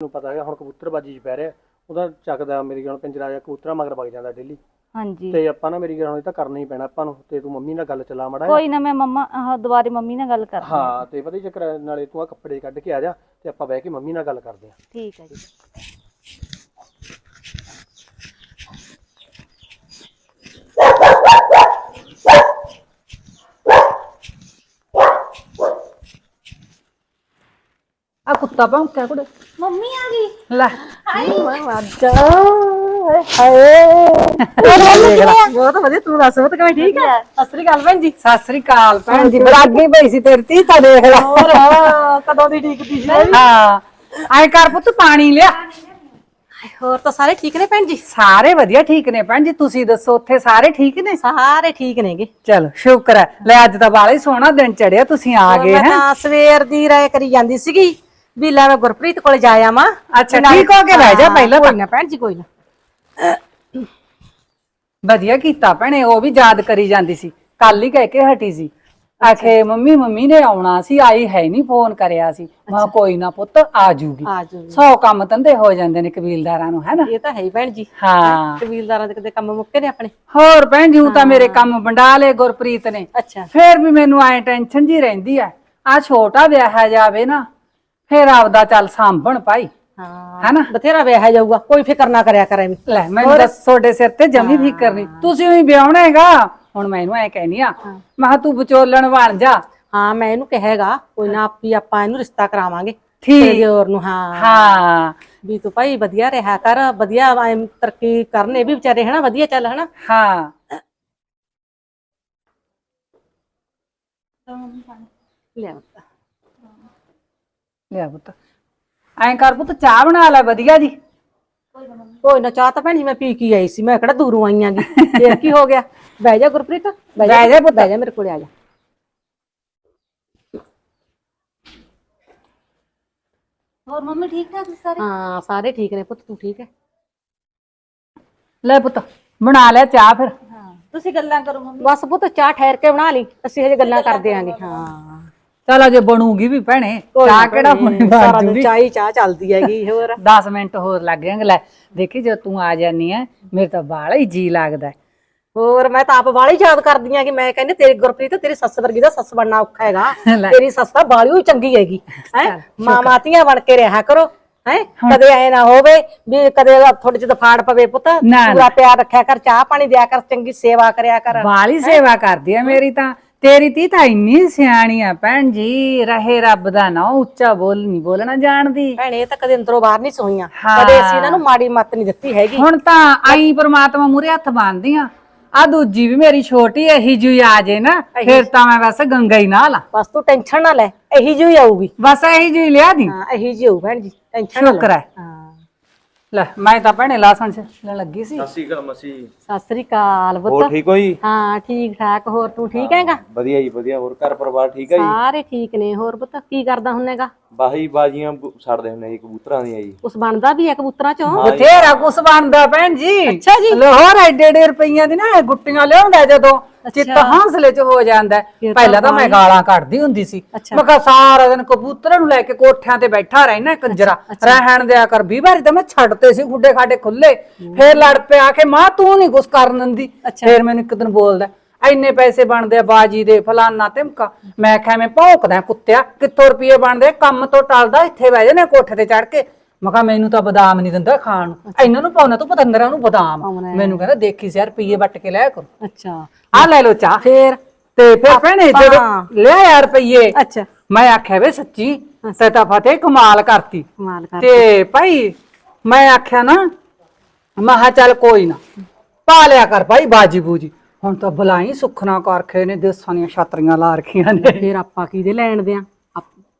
ਨੂੰ ਪਤਾ ਹੈ ਹੁਣ ਕਬੂਤਰਬਾਜੀ 'ਚ ਪੈ ਰਿਹਾ ਉਹਦਾ ਚੱਕਦਾ ਮੇਰੀ ਗੱਲ ਪਿੰਜਰਾ ਜਾਂ ਕਬੂਤਰਾਂ ਮਗਰ ਵਗ ਜਾਂਦਾ ਡੇਲੀ ਹਾਂਜੀ। ਤੇ ਆਪਾਂ ਨਾ ਮੇਰੀ ਗੱਲ ਹੁਣ ਇਹ ਤਾਂ ਕਰਨਾ ਹੀ ਪੈਣਾ ਆਪਾਂ ਨੂੰ ਤੇ ਤੂੰ ਮੰਮੀ ਨਾਲ ਗੱਲ ਚਲਾ ਮੜਾ ਕੋਈ ਨਾ ਮੈਂ ਮੰਮਾ ਆਹ ਦੁਬਾਰੇ ਮੰਮੀ ਨਾਲ ਗੱਲ ਕਰ ਹਾਂ। ਤੇ ਪਤਾ ਚੱਕਰ ਹੈ, ਨਾਲੇ ਤੂੰ ਆ ਕੱਪੜੇ ਕੱਢ ਕੇ ਆ ਜਾ ਤੇ ਆਪਾਂ ਬਹਿ ਕੇ ਮੰਮੀ ਨਾਲ ਗੱਲ ਕਰਦੇ ਆ ਠੀਕ ਹੈ ਜੀ। ਆ ਕੁੱਤਾ ਭੌਂਕਿਆ ਕੁੜੇ। ਮੰਮੀ ਆ ਗਈ। ਲੈ। ਬਹੁਤ ਵਧੀਆ ਤੂੰ ਦੱਸ ਉਹ ਤਾਂ ਕਿਵੇਂ ਠੀਕ ਹੈ ਸਤਿ ਸ੍ਰੀ ਅਕਾਲ ਭੈਣ ਜੀ। ਸਤਿ ਸ੍ਰੀ ਅਕਾਲ ਭੈਣ ਜੀ। ਬਰਾਗੀ ਪਈ ਸੀ ਤੇਰੀ ਧੀ ਤਾਂ ਦੇਖ ਲੈ। ਹੋਰ ਕਦੋਂ ਦੀ ਠੀਕ ਸੀ ਹਾਂ। ਆਏ ਕਰ ਪੁੱਤ ਪਾਣੀ ਲਿਆ। ਹੋਰ ਤਾਂ ਸਾਰੇ ਠੀਕ ਨੇ ਭੈਣ ਜੀ? ਸਾਰੇ ਵਧੀਆ ਠੀਕ ਨੇ ਭੈਣ ਜੀ ਤੁਸੀਂ ਦੱਸੋ ਉੱਥੇ ਸਾਰੇ ਠੀਕ ਨੇ? ਸਾਰੇ ਠੀਕ ਨੇਗੇ। ਚਲੋ ਸ਼ੁਕਰ ਹੈ। ਲੈ ਅੱਜ ਤਾਂ ਬਾਲਾ ਹੀ ਸੋਹਣਾ ਦਿਨ ਚੜਿਆ ਤੁਸੀਂ ਆ ਗਏ ਮੈਂ ਹੈ। ਤਾਂ ਸਵੇਰ ਦੀ ਰਾਏ ਕਰੀ ਜਾਂਦੀ ਸੀਗੀ। ਵੀ ਲੈ ਮੈਂ ਗੁਰਪ੍ਰੀਤ ਕੋਲ ਜਾ ਆਵਾਂ। ਅੱਛਾ ਠੀਕ ਹੋ ਕੇ ਬਹਿ ਜਾ ਪਹਿਲਾਂ ਕੋਈ ਨਾ ਭੈਣ ਜੀ ਕੋਈ ਨਾ। ਵਧੀਆ ਕੀਤਾ ਭੈਣੇ ਉਹ ਵੀ ਯਾਦ ਕਰੀ ਜਾਂਦੀ ਸੀ। ਕੱਲ ਹੀ ਕਹਿ ਕੇ ਹਟੀ ਸੀ। ਆਖੇ ਮੰਮੀ ਮੰਮੀ ਨੇ ਆਉਣਾ ਸੀ ਆਈ ਹੈ ਨਹੀਂ ਫੋਨ ਕਰਿਆ ਸੀ। ਮੈਂ ਕਿਹਾ ਕੋਈ ਨਾ ਪੁੱਤ ਆ ਜੂਗੀ। ਆ ਸੌ ਕੰਮ ਧੰਦੇ ਹੋ ਜਾਂਦੇ ਨੇ ਕਬੀਲਦਾਰਾਂ ਨੂੰ ਹੈ ਨਾ ਇਹ ਤਾਂ ਹੈ ਹੀ ਭੈਣ ਜੀ। ਹਾਂ। ਕਬੀਲਦਾਰਾਂ ਦੇ ਕਦੇ ਕੰਮ ਮੁੱਕੇ ਨੇ ਆਪਣੇ? ਹੋਰ ਭੈਣ ਜੀ ਊਂ ਤਾਂ ਮੇਰੇ ਕੰਮ ਵੰਡਾ ਲਏ ਗੁਰਪ੍ਰੀਤ ਨੇ। ਅੱਛਾ। ਫੇਰ ਵੀ ਮੈਨੂੰ ਐ ਟੈਨਸ਼ਨ ਜੀ ਰਹਿੰਦੀ ਐ। ਆ ਛੋਟਾ ਵਿਆਹ ਜਾਵੇ ਨਾ ਫੇਰ ਆਪਦਾ ਚੱਲ ਸਾਂਭਣ ਭਾਈ। ਹਾਂ ਹੈਨਾ? ਬਥੇਰਾ ਵਿਆਹ ਜਾਊਗਾ ਕੋਈ ਫਿਕਰ ਨਾ ਕਰਿਆ ਕਰ ਐਵੇਂ ਲੈ ਮੈਨੂੰ ਦੱਸ ਤੁਹਾਡੇ ਸਿਰ ਤੇ ਜਮੀ ਫਿਕਰ ਨਹੀਂ। ਤੁਸੀਂ ਹੀ ਵਿਆਹਣਾ ਹੈਗਾ ਹੁਣ ਮੈਂ ਇਹਨੂੰ ਐ ਕਹਿਨੀ ਆ ਮੈਂ ਤੂੰ ਵਿਚੋਲਣ ਬਣ ਜਾ। ਹਾਂ ਮੈਂ ਇਹਨੂੰ ਕਹੇਗਾ ਕੋਈ ਨਾ ਆਪੀ ਆਪਾਂ ਇਹਨੂੰ ਰਿਸ਼ਤਾ ਕਰਾਵਾਂਗੇ। ਠੀਕ। ਹੋਰ ਨੂੰ ਹਾਂ। ਹਾਂ। ਵੀ ਤੂੰ ਭਾਈ ਵਧੀਆ ਰਿਹਾ ਕਰ ਵਧੀਆ ਤਰੱਕੀ ਕਰਨ ਇਹ ਵੀ ਵਿਚਾਰੇ ਹਨਾ ਵਧੀਆ ਚੱਲ ਹਨਾ। ਹਾਂ। ਲਿਆ ਲਿਆ ਪੁੱਤ। ਐਂ ਕਰ ਪੁੱਤ ਚਾਹ ਬਣਾ ਲੈ ਵਧੀਆ ਜੀ। ਕੋਈ ਨਾ ਚਾਹ ਤਾਂ ਭੈਣ ਮੈਂ ਪੀ ਕੇ ਆਈ ਸੀ ਮੈਂ ਕਿਹੜਾ ਦੂਰੋਂ ਆਈ ਆਂਗੀ। ਫੇਰ ਕੀ ਹੋ ਗਿਆ? ਬਹਿ ਜਾ ਗੁਰਪ੍ਰੀਤ ਬਹਿ ਬਹਿ ਜਾ ਪੁੱਤ। ਬਹਿ ਜਾ ਮੇਰੇ ਕੋਲੇ ਆ ਜਾ। ਹੋਰ ਮੰਮੀ ਠੀਕ ਠਾਕ ਸਾਰੇ? ਹਾਂ ਸਾਰੇ ਠੀਕ ਨੇ ਪੁੱਤ ਤੂੰ ਠੀਕ ਹੈ ਲੈ ਪੁੱਤ ਬਣਾ ਲੈ ਚਾਹ ਫਿਰ। ਹਾਂ ਤੁਸੀਂ ਗੱਲਾਂ ਕਰੋ ਮੰਮੀ। ਬਸ ਪੁੱਤ ਚਾਹ ਠਹਿਰ ਕੇ ਬਣਾ ਲਈ ਅਸੀਂ ਹਜੇ ਗੱਲਾਂ ਕਰਦੇ ਆਂਗੇ। ਹਾਂ। ਚਲ ਅਜੇ ਬਣੂਗੀ ਵੀ ਭੈਣੇ ਚਾਹ ਕਿਹੜਾ ਹੁਣੇ ਸਾਰਾ ਦਿਨ ਚਾਹ ਚਾਹ ਚੱਲਦੀ ਹੈਗੀ ਹੋਰ। 10 ਮਿੰਟ ਹੋਰ ਲੱਗ ਜਾਣਗੇ ਲੈ ਦੇਖੀ ਜੇ ਤੂੰ ਆ ਜਾਨੀ ਐ ਮੇਰੇ ਤਾਂ ਬਾਲਾ ਹੀ ਜੀ ਲੱਗਦਾ। ਹੋਰ ਮੈਂ ਤਾਂ ਆਪ ਵਾਲੀ ਯਾਦ ਕਰਦੀ ਆ ਕਿ ਮੈਂ ਕਹਿੰਦੀ ਤੇਰੀ ਗੁਰਪ੍ਰੀਤ ਤੇਰੀ ਸੱਸ ਵਰਗੀ ਦਾ ਸੱਸ ਬਣਨਾ ਔਖਾ ਹੈਗਾ। ਤੇਰੀ ਸੱਸ ਤਾਂ ਬਾਲੀ ਹੀ ਚੰਗੀ ਹੈਗੀ ਹੈ? ਮਾਂ ਮਾਤੀਆਂ ਬਣ ਕੇ ਰਿਹਾ ਕਰੋ ਹੈ? ਕਦੇ ਐ ਨਾ ਹੋਵੇ ਵੀ ਕਦੇ ਥੋੜੇ ਜਿਹੇ ਫਾੜ ਪਵੇ ਪੁੱਤ। ਪੂਰਾ ਪਿਆਰ ਰੱਖਿਆ ਕਰ ਚਾਹ ਪਾਣੀ ਦਿਆ ਕਰ ਚੰਗੀ ਸੇਵਾ ਕਰਿਆ ਕਰ। ਬਾਲੀ ਸੇਵਾ ਕਰਦੀ ਆ ਮੇਰੀ ਤਾਂ। ਤੇਰੀ ਤੀ ਤਾਂ ਇੰਨੀ ਸਿਆਣੀ ਆ ਭੈਣ ਜੀ ਰਹੇ ਰੱਬ ਦਾ ਨਾ ਉੱਚਾ ਬੋਲ ਨਹੀਂ ਬੋਲਣਾ ਜਾਣਦੀ। ਭੈਣੇ ਇਹ ਤਾਂ ਕਦੇ ਅੰਦਰੋਂ ਬਾਹਰ ਨਹੀਂ ਸੋਈਆਂ। ਹਾਂ। ਕਦੇ ਅਸੀਂ ਇਹਨਾਂ ਨੂੰ ਮਾੜੀ ਮੱਤ ਨਹੀਂ ਦਿੱਤੀ ਹੈਗੀ। ਹੁਣ ਤਾਂ ਆਈ ਪ੍ਰਮਾਤਮਾ ਮੂਰੇ ਹੱਥ ਬੰਨਦੀ ਆ ਆ ਦੂਜੀ ਵੀ ਮੇਰੀ ਛੋਟੀ ਇਹੀ ਜਿਹੀ ਆ ਜੇ ਨਾ ਫਿਰ ਤਾਂ ਮੈਂ ਬਸ ਗੰਗਾ ਹੀ ਨਾਲ ਆ ਬਸ ਤੂੰ ਟੈਨਸ਼ਨ ਨਾ ਲੈ ਇਹੀ ਜਿਹੀ ਆਊਗੀ। ਬਸ ਇਹੀ ਜਿਹੀ ਲਿਆ ਦੀ। ਹਾਂ ਇਹੀ ਜਿਹੀ ਆਊ ਭੈਣ ਜੀ ਟੈਨਸ਼ਨ ਨਾ ਸ਼ੁਕਰ ਲੈ ਹੈ। ਹਾਂ। ਲੈ ਮੈਂ ਤਾਂ ਭੈਣੇ ਲਾਸਣ ਛੱਲਣ ਲੱਗੀ ਸੀ। ਸਤਿ ਸ਼੍ਰੀ ਅਕਾਲ ਮਸੀ। ਸਤਿ ਸ੍ਰੀ ਅਕਾਲ ਹੋਰ ਪੁੱਤ ਠੀਕ ਹੋ ਜੀ? ਹਾਂ ਠੀਕ ਠਾਕ। ਹੋਰ ਤੂੰ ਠੀਕ ਹੈਗਾ? ਵਧੀਆ ਜੀ ਵਧੀਆ। ਹੋਰ ਘਰ ਪਰਿਵਾਰ ਠੀਕ ਹੈ ਜੀ? ਸਾਰੇ ਠੀਕ ਨੇ। ਹੋਰ ਪੁੱਤ ਕੀ ਕਰਦਾ ਹੁੰਨੇਗਾ ਬਾਹੀ ਬਾਜੀਆਂ ਬ- ਛੱਡਦੇ ਹੁੰਦੇ ਜੀ ਕਬੂਤਰਾਂ ਦੀਆਂ ਜੀ। ਉਸ ਬਣਦਾ ਵੀ ਹੈ ਕਬੂਤਰਾਂ ਚੋਂ? ਬਥੇਰਾ ਕੁਛ ਬਣਦਾ ਭੈਣ ਜੀ। ਅੱਛਾ ਜੀ। ਲਾਹੌਰ ਐਡੇ ਐਡੇ ਰੁਪਈਆਂ ਦੀ ਨਾ ਇਹ ਗੁੱਟੀਆਂ ਲਿਆਉਂਦਾ ਜਦੋਂ ਚਿੱਤ ਹੌਸਲੇ ਚ ਹੋ ਜਾਂਦਾ ਹੈ। ਫਿਰ ਤਾਂ ਪਹਿਲਾਂ ਤਾਂ ਮੈਂ ਗਾਲਾਂ ਕੱਢਦੀ ਹੁੰਦੀ ਸੀ। ਅੱਛਾ। ਮੈਂ ਕਿਹਾ ਸਾਰਾ ਦਿਨ ਕਬੂਤਰਾਂ ਨੂੰ ਲੈ ਕੇ ਕੋਠਿਆਂ ਤੇ ਬੈਠਾ ਰਹਿਣਾ ਕੰਜਰਾ ਰਹਿਣ ਦਿਆ ਕਰ 20 ਵਾਰੀ ਤਾਂ ਮੈਂ ਛੱਡਤੇ ਸੀ ਗੁੱਡੇ ਖਾਡੇ ਖੁੱਲੇ ਫੇਰ ਲੜ ਪਿਆ ਕਿ ਮਾਂ ਤੂੰ ਨਹੀਂ ਕੁਛ ਕਰਨ ਦਿੰਦੀ। ਫੇਰ ਮੈਨੂੰ ਇੱਕ ਦਿਨ ਬੋਲਦਾ ਇੰਨੇ ਪੈਸੇ ਬਣਦੇ ਆ ਬਾਜੀ ਦੇ ਫਲਾਨਾ ਤਿਮਕਾ। ਮੈਂ ਕਿਹਾ ਮੈਂ ਭੌਂਕਦਾ ਕੁੱਤਿਆ ਕਿੱਥੋਂ ਰੁਪਏ ਬਣਦੇ ਕੰਮ ਤੋਂ ਟਲਦਾ ਇੱਥੇ ਬਹਿ ਜਾਨੇ ਕੋਠੇ ਤੇ ਚੜ ਕੇ। ਮੈਂ ਕਿਹਾ ਮੈਨੂੰ ਤਾਂ ਬਦਾਮ ਨਹੀਂ ਦਿੰਦਾ ਖਾਣ ਨੂੰ। ਇਹਨਾਂ ਨੂੰ ਪਾਉਣਾ ਤੂੰ ਪਤੰਦਰਾਂ ਨੂੰ ਬਦਾਮ। ਮੈਨੂੰ ਕਹਿੰਦਾ ਦੇਖੀ ਯਾਰ ਰੁਪਏ ਵੱਟ ਕੇ ਲਿਆ ਕਰੋ। ਅੱਛਾ। ਆ ਲੈ ਲੋ ਚਾਹ। ਫੇਰ? ਤੇ ਫਿਰ ਭੈਣੇ ਜਦੋਂ। ਲਿਆ ਯਾਰ ਰੁਪਈਏ ਅੱਛਾ। ਮੈਂ ਆਖਿਆ ਵੇ ਸੱਚੀ ਤੇ ਤਾਂ ਫਤਿਹ ਕਮਾਲ ਕਰਤੀ। ਤੇ ਭਾਈ ਮੈਂ ਆਖਿਆ ਨਾ ਮਹਾ ਚੱਲ ਕੋਈ ਨਾ, ਪਾ ਲਿਆ ਕਰ ਭਾਈ ਬਾਜੀ ਬੂਜੀ। ਹੁਣ ਤਾਂ ਬੁਲਾਈ ਸੁਖਣਾ ਕਰਖੇ ਨੇ, ਦੇਸਾਂ ਦੀਆਂ ਛਾਤਰੀਆਂ ਲਾ ਰੱਖੀਆਂ ਨੇ। ਫਿਰ ਆਪਾਂ ਕਿਹਦੇ ਲੈਣ ਦੇ ਆ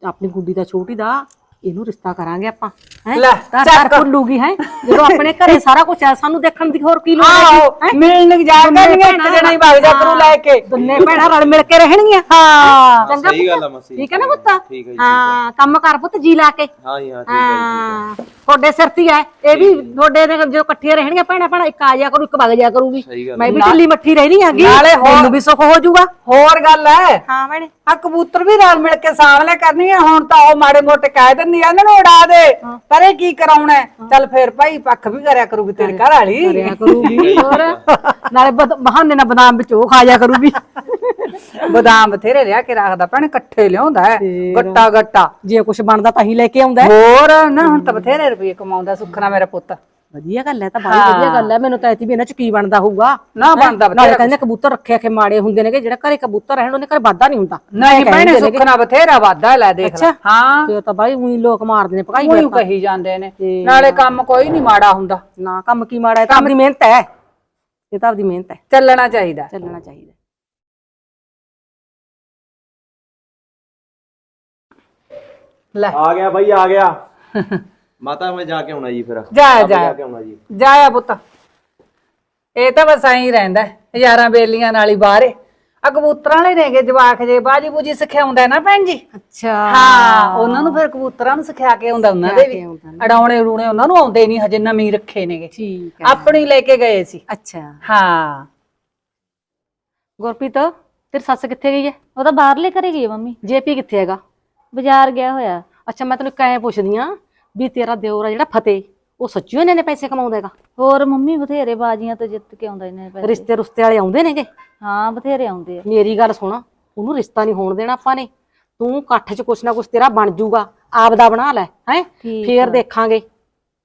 ਆਪਣੀ ਗੁੱਡੀ ਦਾ ਛੋਟੀ ਦਾ। ਇਹਨੂੰ ਰਿਸ਼ਤਾ ਕਰਾਂਗੇ ਆਪਾਂ ਹੈ? ਲੈ, ਘਰ ਚੱਕ। ਖੁੱਲੂਗੀ ਹੈ? ਜਦੋਂ ਆਪਣੇ ਘਰੇ ਸਾਰਾ ਕੁਝ ਹੈ ਸਾਨੂੰ ਦੇਖਣ ਦੀ ਹੋਰ ਕੀ ਲੋੜ ਹੈ? ਆਹੋ ਮਿਲਣ ਜਾ ਕਰਨੀਆਂ ਇੱਕ ਜਣਾ ਹੀ ਵਗ ਜਾ ਕਰੂ ਲੈ ਕੇ। ਦੋਨੇ ਭੈਣਾਂ ਰਲ ਮਿਲ ਕੇ ਰਹਿਣਗੀਆਂ ਹਾਂ? ਚੰਗਾ ਸਹੀ ਗੱਲ ਆ ਮਸੀ ਠੀਕ ਹੈ ਨਾ ਪੁੱਤ? ਠੀਕ ਹੈ ਜੀ ਹਾਂ। ਕੰਮ ਕਰ ਪੁੱਤ ਜੀ ਲਾ ਕੇ। ਹਾਂ ਜੀ ਹਾਂ ਠੀਕ ਹੈ ਜੀ, ਹੈ। ਤੁਹਾਡੇ ਸਿਰ ਤੇ ਹੀ ਹੈ। ਇਹ ਵੀ ਤੁਹਾਡੇ ਦੇ ਜੋ ਇਕੱਠੀਆਂ ਰਹਿਣਗੀਆਂ ਭੈਣਾਂ ਭੈਣਾਂ ਇੱਕ ਆ ਜਾ ਕਰੂ ਇੱਕ ਵਗ ਜਾ ਕਰੂਗੀ। ਸਹੀ ਗੱਲ ਮੈਂ ਵੀ ਢਿੱਲੀ ਮੱਠੀ ਰਹਿਣੀ ਹੈਗੀ ਨਾਲੇ ਹੋਰ- ਮੈਨੂੰ ਵੀ ਸੁੱਖ ਹੋ ਜਾਊਗਾ। ਹੋਰ ਗੱਲ ਹੈ ਹਾਂ ਭੈਣੇ। ਆ ਕਬੂਤਰ ਵੀ ਰਲ ਮਿਲ ਕੇ ਸਾਹਮਣੇ ਕਰਨੀ ਹੈ ਹੁਣ ਤਾਂ ਉਹ ਮਾੜੇ ਮੋਟੇ ਕਹਿ ਆ ਇਹਨਾਂ ਨੂੰ ਉਡਾ ਦੇ। ਪਰ ਇਹ ਕੀ ਕਰਾਉਣਾ ਹੈ? ਚੱਲ ਫੇਰ ਭਾਈ ਪੱਖ ਵੀ ਕਰਿਆ ਕਰੂਗੀ ਤੇਰੇ ਘਰ ਵਾਲੀ। ਕਰਿਆ ਕਰੂਗੀ। ਹੋਰ? ਨਾਲੇ ਬਦ- ਬਹਾਨੇ ਨਾਲ ਬਦਾਮ ਵਿੱਚ ਉਹ ਖਾ ਜਾ ਕਰੂਗੀ। ਬਦਾਮ ਬਥੇਰੇ ਲਿਆ ਕੇ ਰੱਖਦਾ ਭੈਣ ਇਕੱਠੇ ਲਿਆਉਂਦਾ ਹੈ। ਗੱਟਾ ਗੱਟਾ। ਜੇ ਕੁਝ ਬਣਦਾ ਤਾਂ ਹੀ ਲੈ ਕੇ ਆਉਂਦਾ ਹੈ। ਹੋਰ ਨਾ ਹੁਣ ਤਾਂ ਬਥੇਰੇ ਰੁਪਏ ਕਮਾਉਂਦਾ ਸੁਖਣਾ ਮੇਰਾ ਪੁੱਤ। ਵਧੀਆ ਗੱਲ ਹੈ ਤਾਂ ਬਹੁਤ ਵਧੀਆ ਗੱਲ ਹੈ ਮੈਨੂੰ ਤਾਂ ਐਤੀ ਵੀ ਇਹਨਾਂ ਚ ਕੀ ਬਣਦਾ ਹੋਊਗਾ। ਨਾ ਬਣਦਾ ਨਾਲੇ ਬਥੇਰਾ ਕਹਿੰਦੇ ਕਬੂਤਰ ਰੱਖਿਆ ਕਿ ਮਾੜੇ ਹੁੰਦੇ ਨੇਗੇ ਜਿਹੜਾ ਘਰੇ ਕਬੂਤਰ ਰਹਿਣ ਉਹਨੇ ਘਰੇ ਵਾਧਾ ਨਹੀਂ ਹੁੰਦਾ। ਨਹੀਂ ਭੈਣੇ। ਸੁਖਣਾ ਬਥੇਰਾ ਵਾਦਾ ਲੈ ਦੇਖ ਲੈ। ਅੱਛਾ। ਹਾਂ। ਤੇ ਉਹ ਤਾਂ ਬਾਈ ਉਹੀ ਲੋਕ ਮਾਰਦੇ ਨੇ ਭਗਾਈ ਉਹੀ ਕਹੀ ਜਾਂਦੇ ਨੇ। ਨਾਲੇ ਕੰਮ ਕੋਈ ਨਹੀਂ ਮਾੜਾ ਹੁੰਦਾ। ਨਾ ਕੰਮ ਕੀ ਮਾੜਾ ਹੈ ਤਾਂ ਆਪਣੀ ਮਿਹਨਤ ਹੈ। ਇਹ ਤਾਂ ਆਪਦੀ ਮਿਹਨਤ ਹੈ। ਚੱਲਣਾ ਚਾਹੀਦਾ। ਚੱਲਣਾ ਚਾਹੀਦਾ। ਲੈ ਆ ਗਿਆ ਬਾਈ ਆ ਗਿਆ। ਮਾਤਾ ਮੈਂ ਜਾ ਕੇ ਆਉਣਾ ਜੀ ਫਿਰ। ਜਾ ਆਪ ਜਾ। ਜਾ ਕੇ ਆਉਣਾ ਜੀ। ਜਾਇਆ ਪੁੱਤ। ਇਹ ਤਾਂ ਬਸ ਐਂ ਰਹਿੰਦਾ ਹੈ, ਹਜ਼ਾਰਾਂ ਬੇਲੀਆਂ ਨਾਲ ਹੀ ਬਾਹਰੇ ਆ ਕਬੂਤਰਾਂ ਵਾਲੇ ਨੇਗੇ ਜਵਾਕ ਜੇ ਬਾਜੀ ਬੂਜੀ ਸਿਖਾਉਂਦਾ ਨਾ ਭੈਣ ਜੀ? ਅੱਛਾ। ਹਾਂ ਉਹਨਾਂ ਨੂੰ ਫਿਰ ਕਬੂਤਰਾਂ ਨੂੰ ਸਿਖਾ ਕੇ ਆਉਂਦਾ ਉਹਨਾਂ ਦੇ ਵੀ। ਅਡਾਉਣੇ ਉਡੂਣੇ ਉਹਨਾਂ ਨੂੰ ਆਉਂਦੇ ਨਹੀਂ ਹਜੇ ਨਵੀਂ ਰੱਖੇ ਨੇਗੇ। ਠੀਕ ਆਪਣੀ ਲੈ ਕੇ ਗਏ ਸੀ। ਅੱਛਾ। ਹਾਂ। ਗੁਰਪ੍ਰੀਤ ਤੇਰੀ ਸੱਸ ਕਿੱਥੇ ਗਈ ਹੈ? ਉਹ ਤਾਂ ਬਾਹਰਲੇ ਘਰੇ ਗਈ ਹੈ ਮੰਮੀ। ਜੇਪੀ ਕਿੱਥੇ ਹੈਗਾ? ਬਾਜ਼ਾਰ ਗਿਆ ਹੋਇਆ। ਅੱਛਾ ਮੈਂ ਤੈਨੂੰ ਕਾਇ ਪੁੱਛਦੀ ਆ ਵੀ ਤੇਰਾ ਦਿਓਰ ਆ ਜਿਹੜਾ ਫਤਿਹ ਉਹ ਸੱਚੀ ਨੇ ਨੇ ਪੈਸੇ ਕਮਾਉਂਦਾ ਹੈਗਾ। ਹੋਰ ਮੰਮੀ ਬਥੇਰੇ ਬਾਜੀਆਂ ਤੋਂ ਜਿੱਤ ਕੇ ਆਉਂਦਾ ਇਹਨੇ ਪੈਸੇ। ਰਿਸ਼ਤੇ ਰੁਸ਼ਤੇ ਵਾਲੇ ਆਉਂਦੇ ਨੇਗੇ? ਹਾਂ ਬਥੇਰੇ ਆਉਂਦੇ ਆ। ਮੇਰੀ ਗੱਲ ਸੁਣ ਉਹਨੂੰ ਰਿਸ਼ਤਾ ਨਹੀਂ ਹੋਣ ਦੇਣਾ ਆਪਾਂ ਨੇ। ਤੂੰ ਇਕੱਠ 'ਚ ਕੁਛ ਨਾ ਕੁਛ ਤੇਰਾ ਬਣ ਜਾਊਗਾ ਆਪਦਾ ਬਣਾ ਲੈ ਹੈ? ਠੀਕ ਫੇਰ ਦੇਖਾਂਗੇ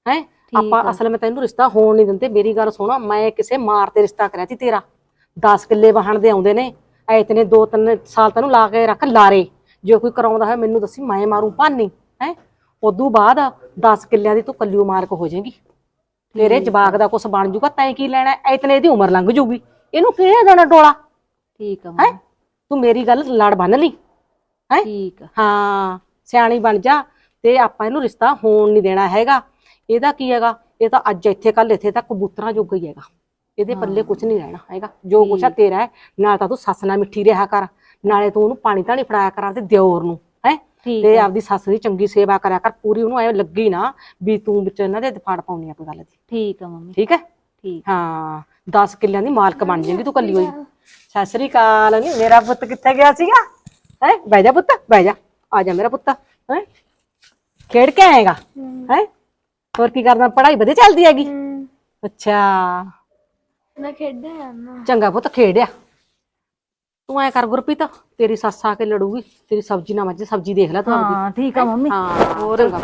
ਹੈ? ਆਪਾਂ ਅਸਲ ਵਿੱਚ ਤੈਨੂੰ ਰਿਸ਼ਤਾ ਹੋਣ ਨਹੀਂ ਦਿੰਦੇ। ਮੇਰੀ ਗੱਲ ਸੁਣ ਮੈਂ ਕਿਸੇ ਮਾਰ ਤੇ ਰਿਸ਼ਤਾ ਕਰਿਆ ਸੀ ਤੇਰਾ। 10 ਕਿੱਲੇ ਵਾਹਣ ਦੇ ਆਉਂਦੇ ਨੇ। ਐ ਇਤਨੇ 2-3 ਸਾਲ ਤੈਨੂੰ ਲਾ ਕੇ ਰੱਖ ਲਾਰੇ। ਜੇ ਕੋਈ ਕਰਾਉਂਦਾ ਹੈ ਮੈਨੂੰ ਦੱਸੀ ਮੈਂ ਮਾਰੂ ਭਾਨੀ। ਉਦੋਂ ਬਾਅਦ 10 ਕਿੱਲਿਆਂ ਦੀ ਤੂੰ ਕੱਲਿਓ ਮਾਲਕ ਹੋ ਜਾਏਗੀ। ਤੇਰੇ ਜਵਾਕ ਦਾ ਕੁਛ ਬਣ ਜਾਊਗਾ ਤੈਂ ਕੀ ਲੈਣਾ ਐ ਇਤਨੇ ਦੀ ਉਮਰ ਲੰਘ ਜਾਊਗੀ। ਇਹਨੂੰ ਕਿਹੜੇ ਦੇਣਾ ਟੋਲਾ? ਠੀਕ ਆ ਹੈ? ਤੂੰ ਮੇਰੀ ਗੱਲ ਲੜ ਬੰਨ ਲਈ। ਹੈ? ਠੀਕ ਆ। ਹਾਂ ਸਿਆਣੀ ਬਣ ਜਾ ਤੇ ਆਪਾਂ ਇਹਨੂੰ ਰਿਸ਼ਤਾ ਹੋਣ ਨਹੀਂ ਦੇਣਾ ਹੈਗਾ। ਇਹਦਾ ਕੀ ਹੈਗਾ? ਇਹ ਤਾਂ ਅੱਜ ਇੱਥੇ ਕੱਲ ਇੱਥੇ ਤਾਂ ਕਬੂਤਰਾਂ ਜੋਗਾ ਹੀ ਹੈਗਾ। ਇਹਦੇ ਪੱਲੇ ਕੁਝ ਨਹੀਂ ਰਹਿਣਾ ਹੈਗਾ। ਜੋ ਕੁਛ ਆ ਤੇਰਾ ਹੈ ਨਾਲ ਤਾਂ ਤੂੰ ਸੱਸ ਨਾਲ ਮਿੱਠੀ ਰਿਹਾ ਕਰ। ਨਾਲੇ ਤੂੰ ਉਹਨੂੰ ਪਾਣੀ ਧਾਣੀ ਫੜਾਇਆ ਕਰਾਂ ਤੇ ਦਿਓਰ ਨੂੰ। ਠੀਕ ਤੇ ਆਪਦੀ ਸੱਸ ਦੀ ਚੰਗੀ ਸੇਵਾ ਕਰਿਆ ਕਰ ਪੂਰੀ ਉਹਨੂੰ ਐ ਲੱਗੀ ਨਾ ਵੀ ਤੂੰ ਵਿੱਚ ਇਹਨਾਂ ਦੇ ਫੜ ਪਾਉਣੀ ਆ ਕੋਈ ਗੱਲ ਦੀ। ਠੀਕ ਆ ਮੰਮੀ। ਠੀਕ ਹੈ? ਠੀਕ। ਹਾਂ 10 ਕਿੱਲਿਆਂ ਦੀ ਮਾਲਕ ਬਣ ਜਾਏਗੀ ਤੂੰ ਕੱਲੀ ਹੋਈ। ਸਤਿ ਸ੍ਰੀ ਅਕਾਲ। ਨੀ ਮੇਰਾ ਪੁੱਤ ਕਿੱਥੇ ਗਿਆ ਸੀਗਾ? ਹੈ? ਬਹਿ ਜਾ ਪੁੱਤ ਬਹਿ ਜਾ। ਆ ਜਾ ਮੇਰਾ ਪੁੱਤ। ਹੈ? ਖੇਡ ਕੇ ਆਏਗਾ। ਹੈ। ਹੋਰ ਕੀ ਕਰਦਾ ਪੜ੍ਹਾਈ ਵਧੀਆ ਚੱਲਦੀ ਹੈਗੀ। ਅੱਛਾ। ਮੈਂ ਖੇਡਿਆ ਜਾਣਾ ਚੰਗਾ ਪੁੱਤ ਖੇਡਿਆ। ਤੂੰ ਐ ਕਰ ਗੁਰਪ੍ਰੀਤ ਤੇਰੀ ਸੱਸ ਆ ਕੇ ਲੜੂਗੀ ਤੇਰੀ ਸਬਜ਼ੀ ਨਾ ਮੱਝੇ ਸਬਜ਼ੀ ਦੇਖ ਲੈ ਤੂੰ ਆਪਦੀ। ਹਾਂ ਠੀਕ ਆ ਮੰਮੀ। ਹਾਂ ਹੋਰ ਚੰਗਾ।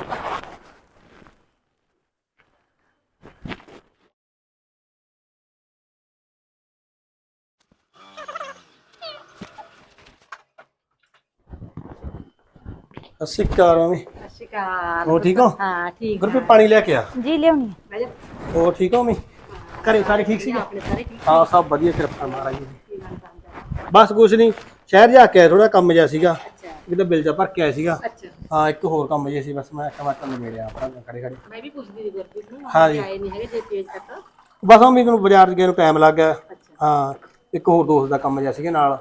ਸਤਿ ਸ਼੍ਰੀ ਅਕਾਲ ਮੰਮੀ। ਸ਼੍ਰੀ ਅਕਾਲ। ਹੋਰ ਠੀਕ ਹੋ? ਹਾਂ ਠੀਕ ਗੁਰਪ੍ਰੀਤ ਪਾਣੀ ਲੈ ਕੇ ਆ। ਜੀ ਲਿਆਉਣੀ ਆ। ਹੋਰ ਠੀਕ ਹੋ ਮੰਮੀ? ਘਰੇ ਸਾਰੇ ਠੀਕ ਸੀਗੇ? ਹਾਂ ਸਭ ਵਧੀਆ ਕਿਰਪਾ ਮਹਾਰਾਜ ਜੀ ਦੀ। ਬਸ ਕੁਛ ਨਹੀਂ ਸ਼ਹਿਰ ਜਾ ਕੇ ਥੋੜਾ ਕੰਮ ਜਿਹਾ ਸੀਗਾ ਕਿਤੇ ਬਿੱਲ ਜਾ ਭਰ ਕੇ ਆਇਆ ਸੀਗਾ। ਹਾਂ ਇੱਕ ਹੋਰ ਕੰਮ ਜਿਹਾ ਸੀ ਬਸ ਮੈਂ ਮੈਂ ਤੁਹਾਨੂੰ ਮਿਲਿਆ ਆਪਣਾ ਖੜੇ ਖੜੇ ਮੈਂ ਵੀ ਪੁੱਛਦੀ ਸੀ ਗੁਰਪ੍ਰੀਤ ਨੂੰ ਹਾਂ ਜੀ। ਆਏ ਨਹੀਂ ਹੈਗੇ ਜੇ ਪੇਜ ਤੱਕ। ਬਸ ਮੰਮੀ ਨੂੰ ਬਾਜ਼ਾਰ ਗਏ ਨੂੰ ਟਾਈਮ ਲੱਗ ਗਿਆ। ਹਾਂ ਇੱਕ ਹੋਰ ਦੋਸਤ ਦਾ ਕੰਮ ਜਿਹਾ ਸੀਗਾ ਨਾਲ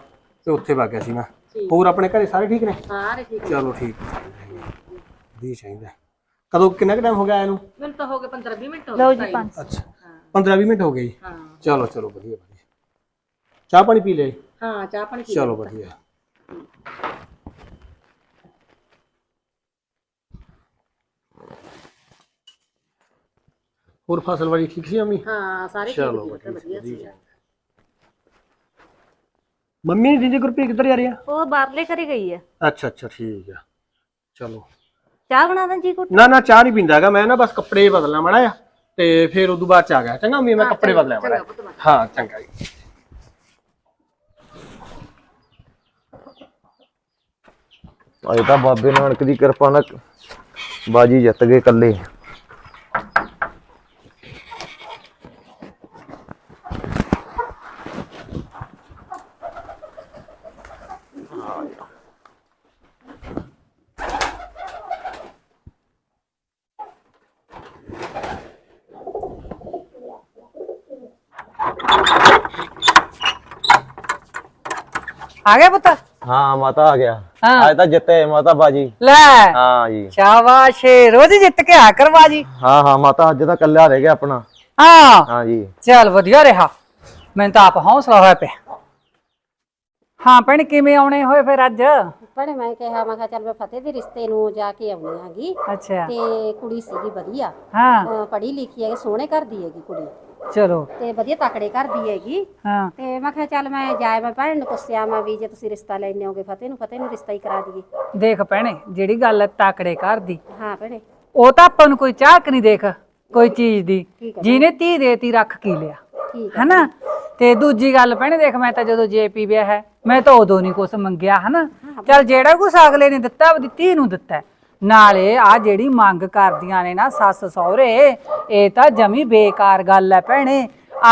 ਤੇ ਉੱਥੇ ਵਗ ਗਿਆ ਸੀ ਮੈਂ। ਹੋਰ ਆਪਣੇ ਘਰੇ ਸਾਰੇ ਠੀਕ ਨੇ? ਸਾਰੇ ਠੀਕ ਚਲੋ ਠੀਕ। ਦੀ ਚਾਹੀਦਾ ਕਦੋਂ ਕਿੰਨਾ ਕੁ ਟਾਈਮ ਹੋ ਗਿਆ ਆਇਆ ਨੂੰ? ਮੈਨੂੰ ਤਾਂ ਹੋ ਗਏ 15 20 ਮਿੰਟ ਹੋ ਲਓ ਜੀ ਪੰਜ। ਅੱਛਾ। 15 20 ਮਿੰਟ ਹੋ ਗਏ ਜੀ। ਹਾਂ। ਚਲੋ ਚਲੋ ਵਧੀਆ ਵਧੀਆ। ਚਾਹ ਪਾਣੀ ਪੀ ਲਏ ਹਾਂ ਚਾਹ ਪਾਣੀ ਪੀ ਚਲੋ ਵਧੀਆ। ਹੋਰ ਫਸਲ ਵਾਲੀ ਠੀਕ ਸੀ ਅੰਮੀ ਹਾਂ ਸਾਰੇ ਚਲੋ ਠੀਕ ਠੀਕ ਵਧੀਆ ਸੀ। ਮੰਮੀ ਦੀਦੀ ਗੁਰਪ੍ਰੀਤ ਕਿੱਧਰ ਜਾ ਰਹੀ ਆ? ਉਹ ਬਾਹਰਲੇ ਘਰੇ ਗਈ ਆ। ਅੱਛਾ ਅੱਛਾ ਠੀਕ ਆ। ਚਲੋ। ਚਾਹ ਬਣਾ ਦਾਂ ਜੀ ਕੁੱਟ ਨਾ ਨਾ ਚਾਹ ਨਹੀਂ ਪੀਂਦਾ ਹੈਗਾ ਮੈਂ ਨਾ ਬਸ ਕੱਪੜੇ ਬਦਲਣਾ ਮੜਾ ਆ ਤੇ ਫਿਰ ਉਦੋਂ ਬਾਅਦ ਚ ਆ ਗਿਆ। ਚੰਗਾ ਅੰਮੀ ਮੈਂ ਕੱਪੜੇ ਬਦਲਿਆ ਮੜਾ ਹਾਂ ਚੰਗਾ ਜੀ। ਅਜੇ ਤਾਂ ਬਾਬੇ ਨਾਨਕ ਦੀ ਕਿਰਪਾ ਨਾਲ ਬਾਜੀ ਜਿੱਤ ਗਏ ਇਕੱਲੇ। ਆ ਗਿਆ ਪੁੱਤ? ਹਾਂ ਮਾਤਾ ਆ ਗਿਆ। ਹਾਂ। ਅੱਜ ਤਾਂ ਜਿੱਤੇ ਮਾਤਾ ਬਾਜੀ। ਲੈ। ਹਾਂ ਜੀ। ਸ਼ਾਬਾਸ਼ ਏ, ਰੋਜ਼ ਹੀ ਜਿੱਤ ਕੇ ਆ ਕਰ ਬਾਜੀ। ਹਾਂ ਹਾਂ ਮਾਤਾ ਅੱਜ ਤਾਂ ਕੱਲਿਆ ਰਹਿ ਗਿਆ ਆਪਣਾ। ਹਾਂ। ਹਾਂ ਜੀ। ਚੱਲ ਵਧੀਆ ਰਿਹਾ। ਮੈਨੂੰ ਤਾਂ ਆਪ ਹੌਸਲਾ ਹੋਇਆ ਪਿਆ। ਹਾਂ ਭੈਣ ਕਿਵੇਂ ਆਉਣੇ ਹੋਏ ਫਿਰ ਅੱਜ? ਭੈਣੇ ਮੈਂ ਕਿਹਾ ਮੈਂ ਕਿਹਾ ਚੱਲ ਮੈਂ ਫਤਿਹ ਦੇ ਰਿਸ਼ਤੇ ਨੂੰ ਜਾ ਕੇ ਆਉਣੀ ਹੈਗੀ। ਅੱਛਾ। ਤੇ ਕੁੜੀ ਸੀਗੀ ਵਧੀਆ। ਹਾਂ। ਪੜ੍ਹੀ ਲਿਖੀ ਹੈਗੀ ਸੋਹਣੇ ਘਰ ਦੀ ਹੈਗੀ ਕੁੜੀ। ਚਲੋ। ਤੇ ਵਧੀਆ ਤਕੜੇ ਘਰ ਦੀ ਹੈਗੀ। ਹਾਂ। ਤੇ ਮੈਂ ਕਿਹਾ ਚੱਲ ਮੈਂ ਜਾਏ ਮੈਂ ਭੈਣ ਨੂੰ ਪੁੱਛਿਆ ਮੈਂ ਵੀ ਜੇ ਤੁਸੀਂ ਰਿਸ਼ਤਾ ਲੈਣੇ ਹੋਗੇ ਫਤਿਹ ਨੂੰ ਫਤਿਹ ਨੂੰ ਰਿਸ਼ਤਾ ਹੀ ਕਰਾ ਦਈਏ। ਦੇਖ ਭੈਣੇ ਜਿਹੜੀ ਗੱਲ ਹੈ ਤਾਕੜੇ ਘਰ ਦੀ। ਹਾਂ ਭੈਣੇ। ਉਹ ਤਾਂ ਆਪਾਂ ਨੂੰ ਕੋਈ ਚਾਹਕ ਨਹੀਂ ਦੇਖ ਕੋਈ ਚੀਜ਼ ਦੀ। ਜਿਹਨੇ ਧੀ ਦੇਤੀ ਰੱਖ ਕੀ ਲਿਆ। ਹਨਾ? ਤੇ ਦੂਜੀ ਗੱਲ ਭੈਣੇ ਦੇਖ ਮੈਂ ਤਾਂ ਜਦੋਂ ਜੇਪੀ ਵਿਆਹ ਹੈ ਮੈਂ ਤਾਂ ਉਦੋਂ ਨਹੀਂ ਕੁਛ ਮੰਗਿਆ ਹਨਾ? ਚੱਲ ਜਿਹੜਾ ਕੁਛ ਅਗਲੇ ਨੇ ਦਿੱਤਾ ਉਹਦੀ ਧੀ ਨੂੰ ਦਿੱਤਾ। ਨਾਲੇ ਆ ਜਿਹੜੀ ਮੰਗ ਕਰਦੀਆਂ ਨੇ ਨਾ ਸੱਸ ਸਹੁਰੇ ਇਹ ਤਾਂ ਜਮੀ ਬੇਕਾਰ ਗੱਲ ਹੈ ਭੈਣੇ।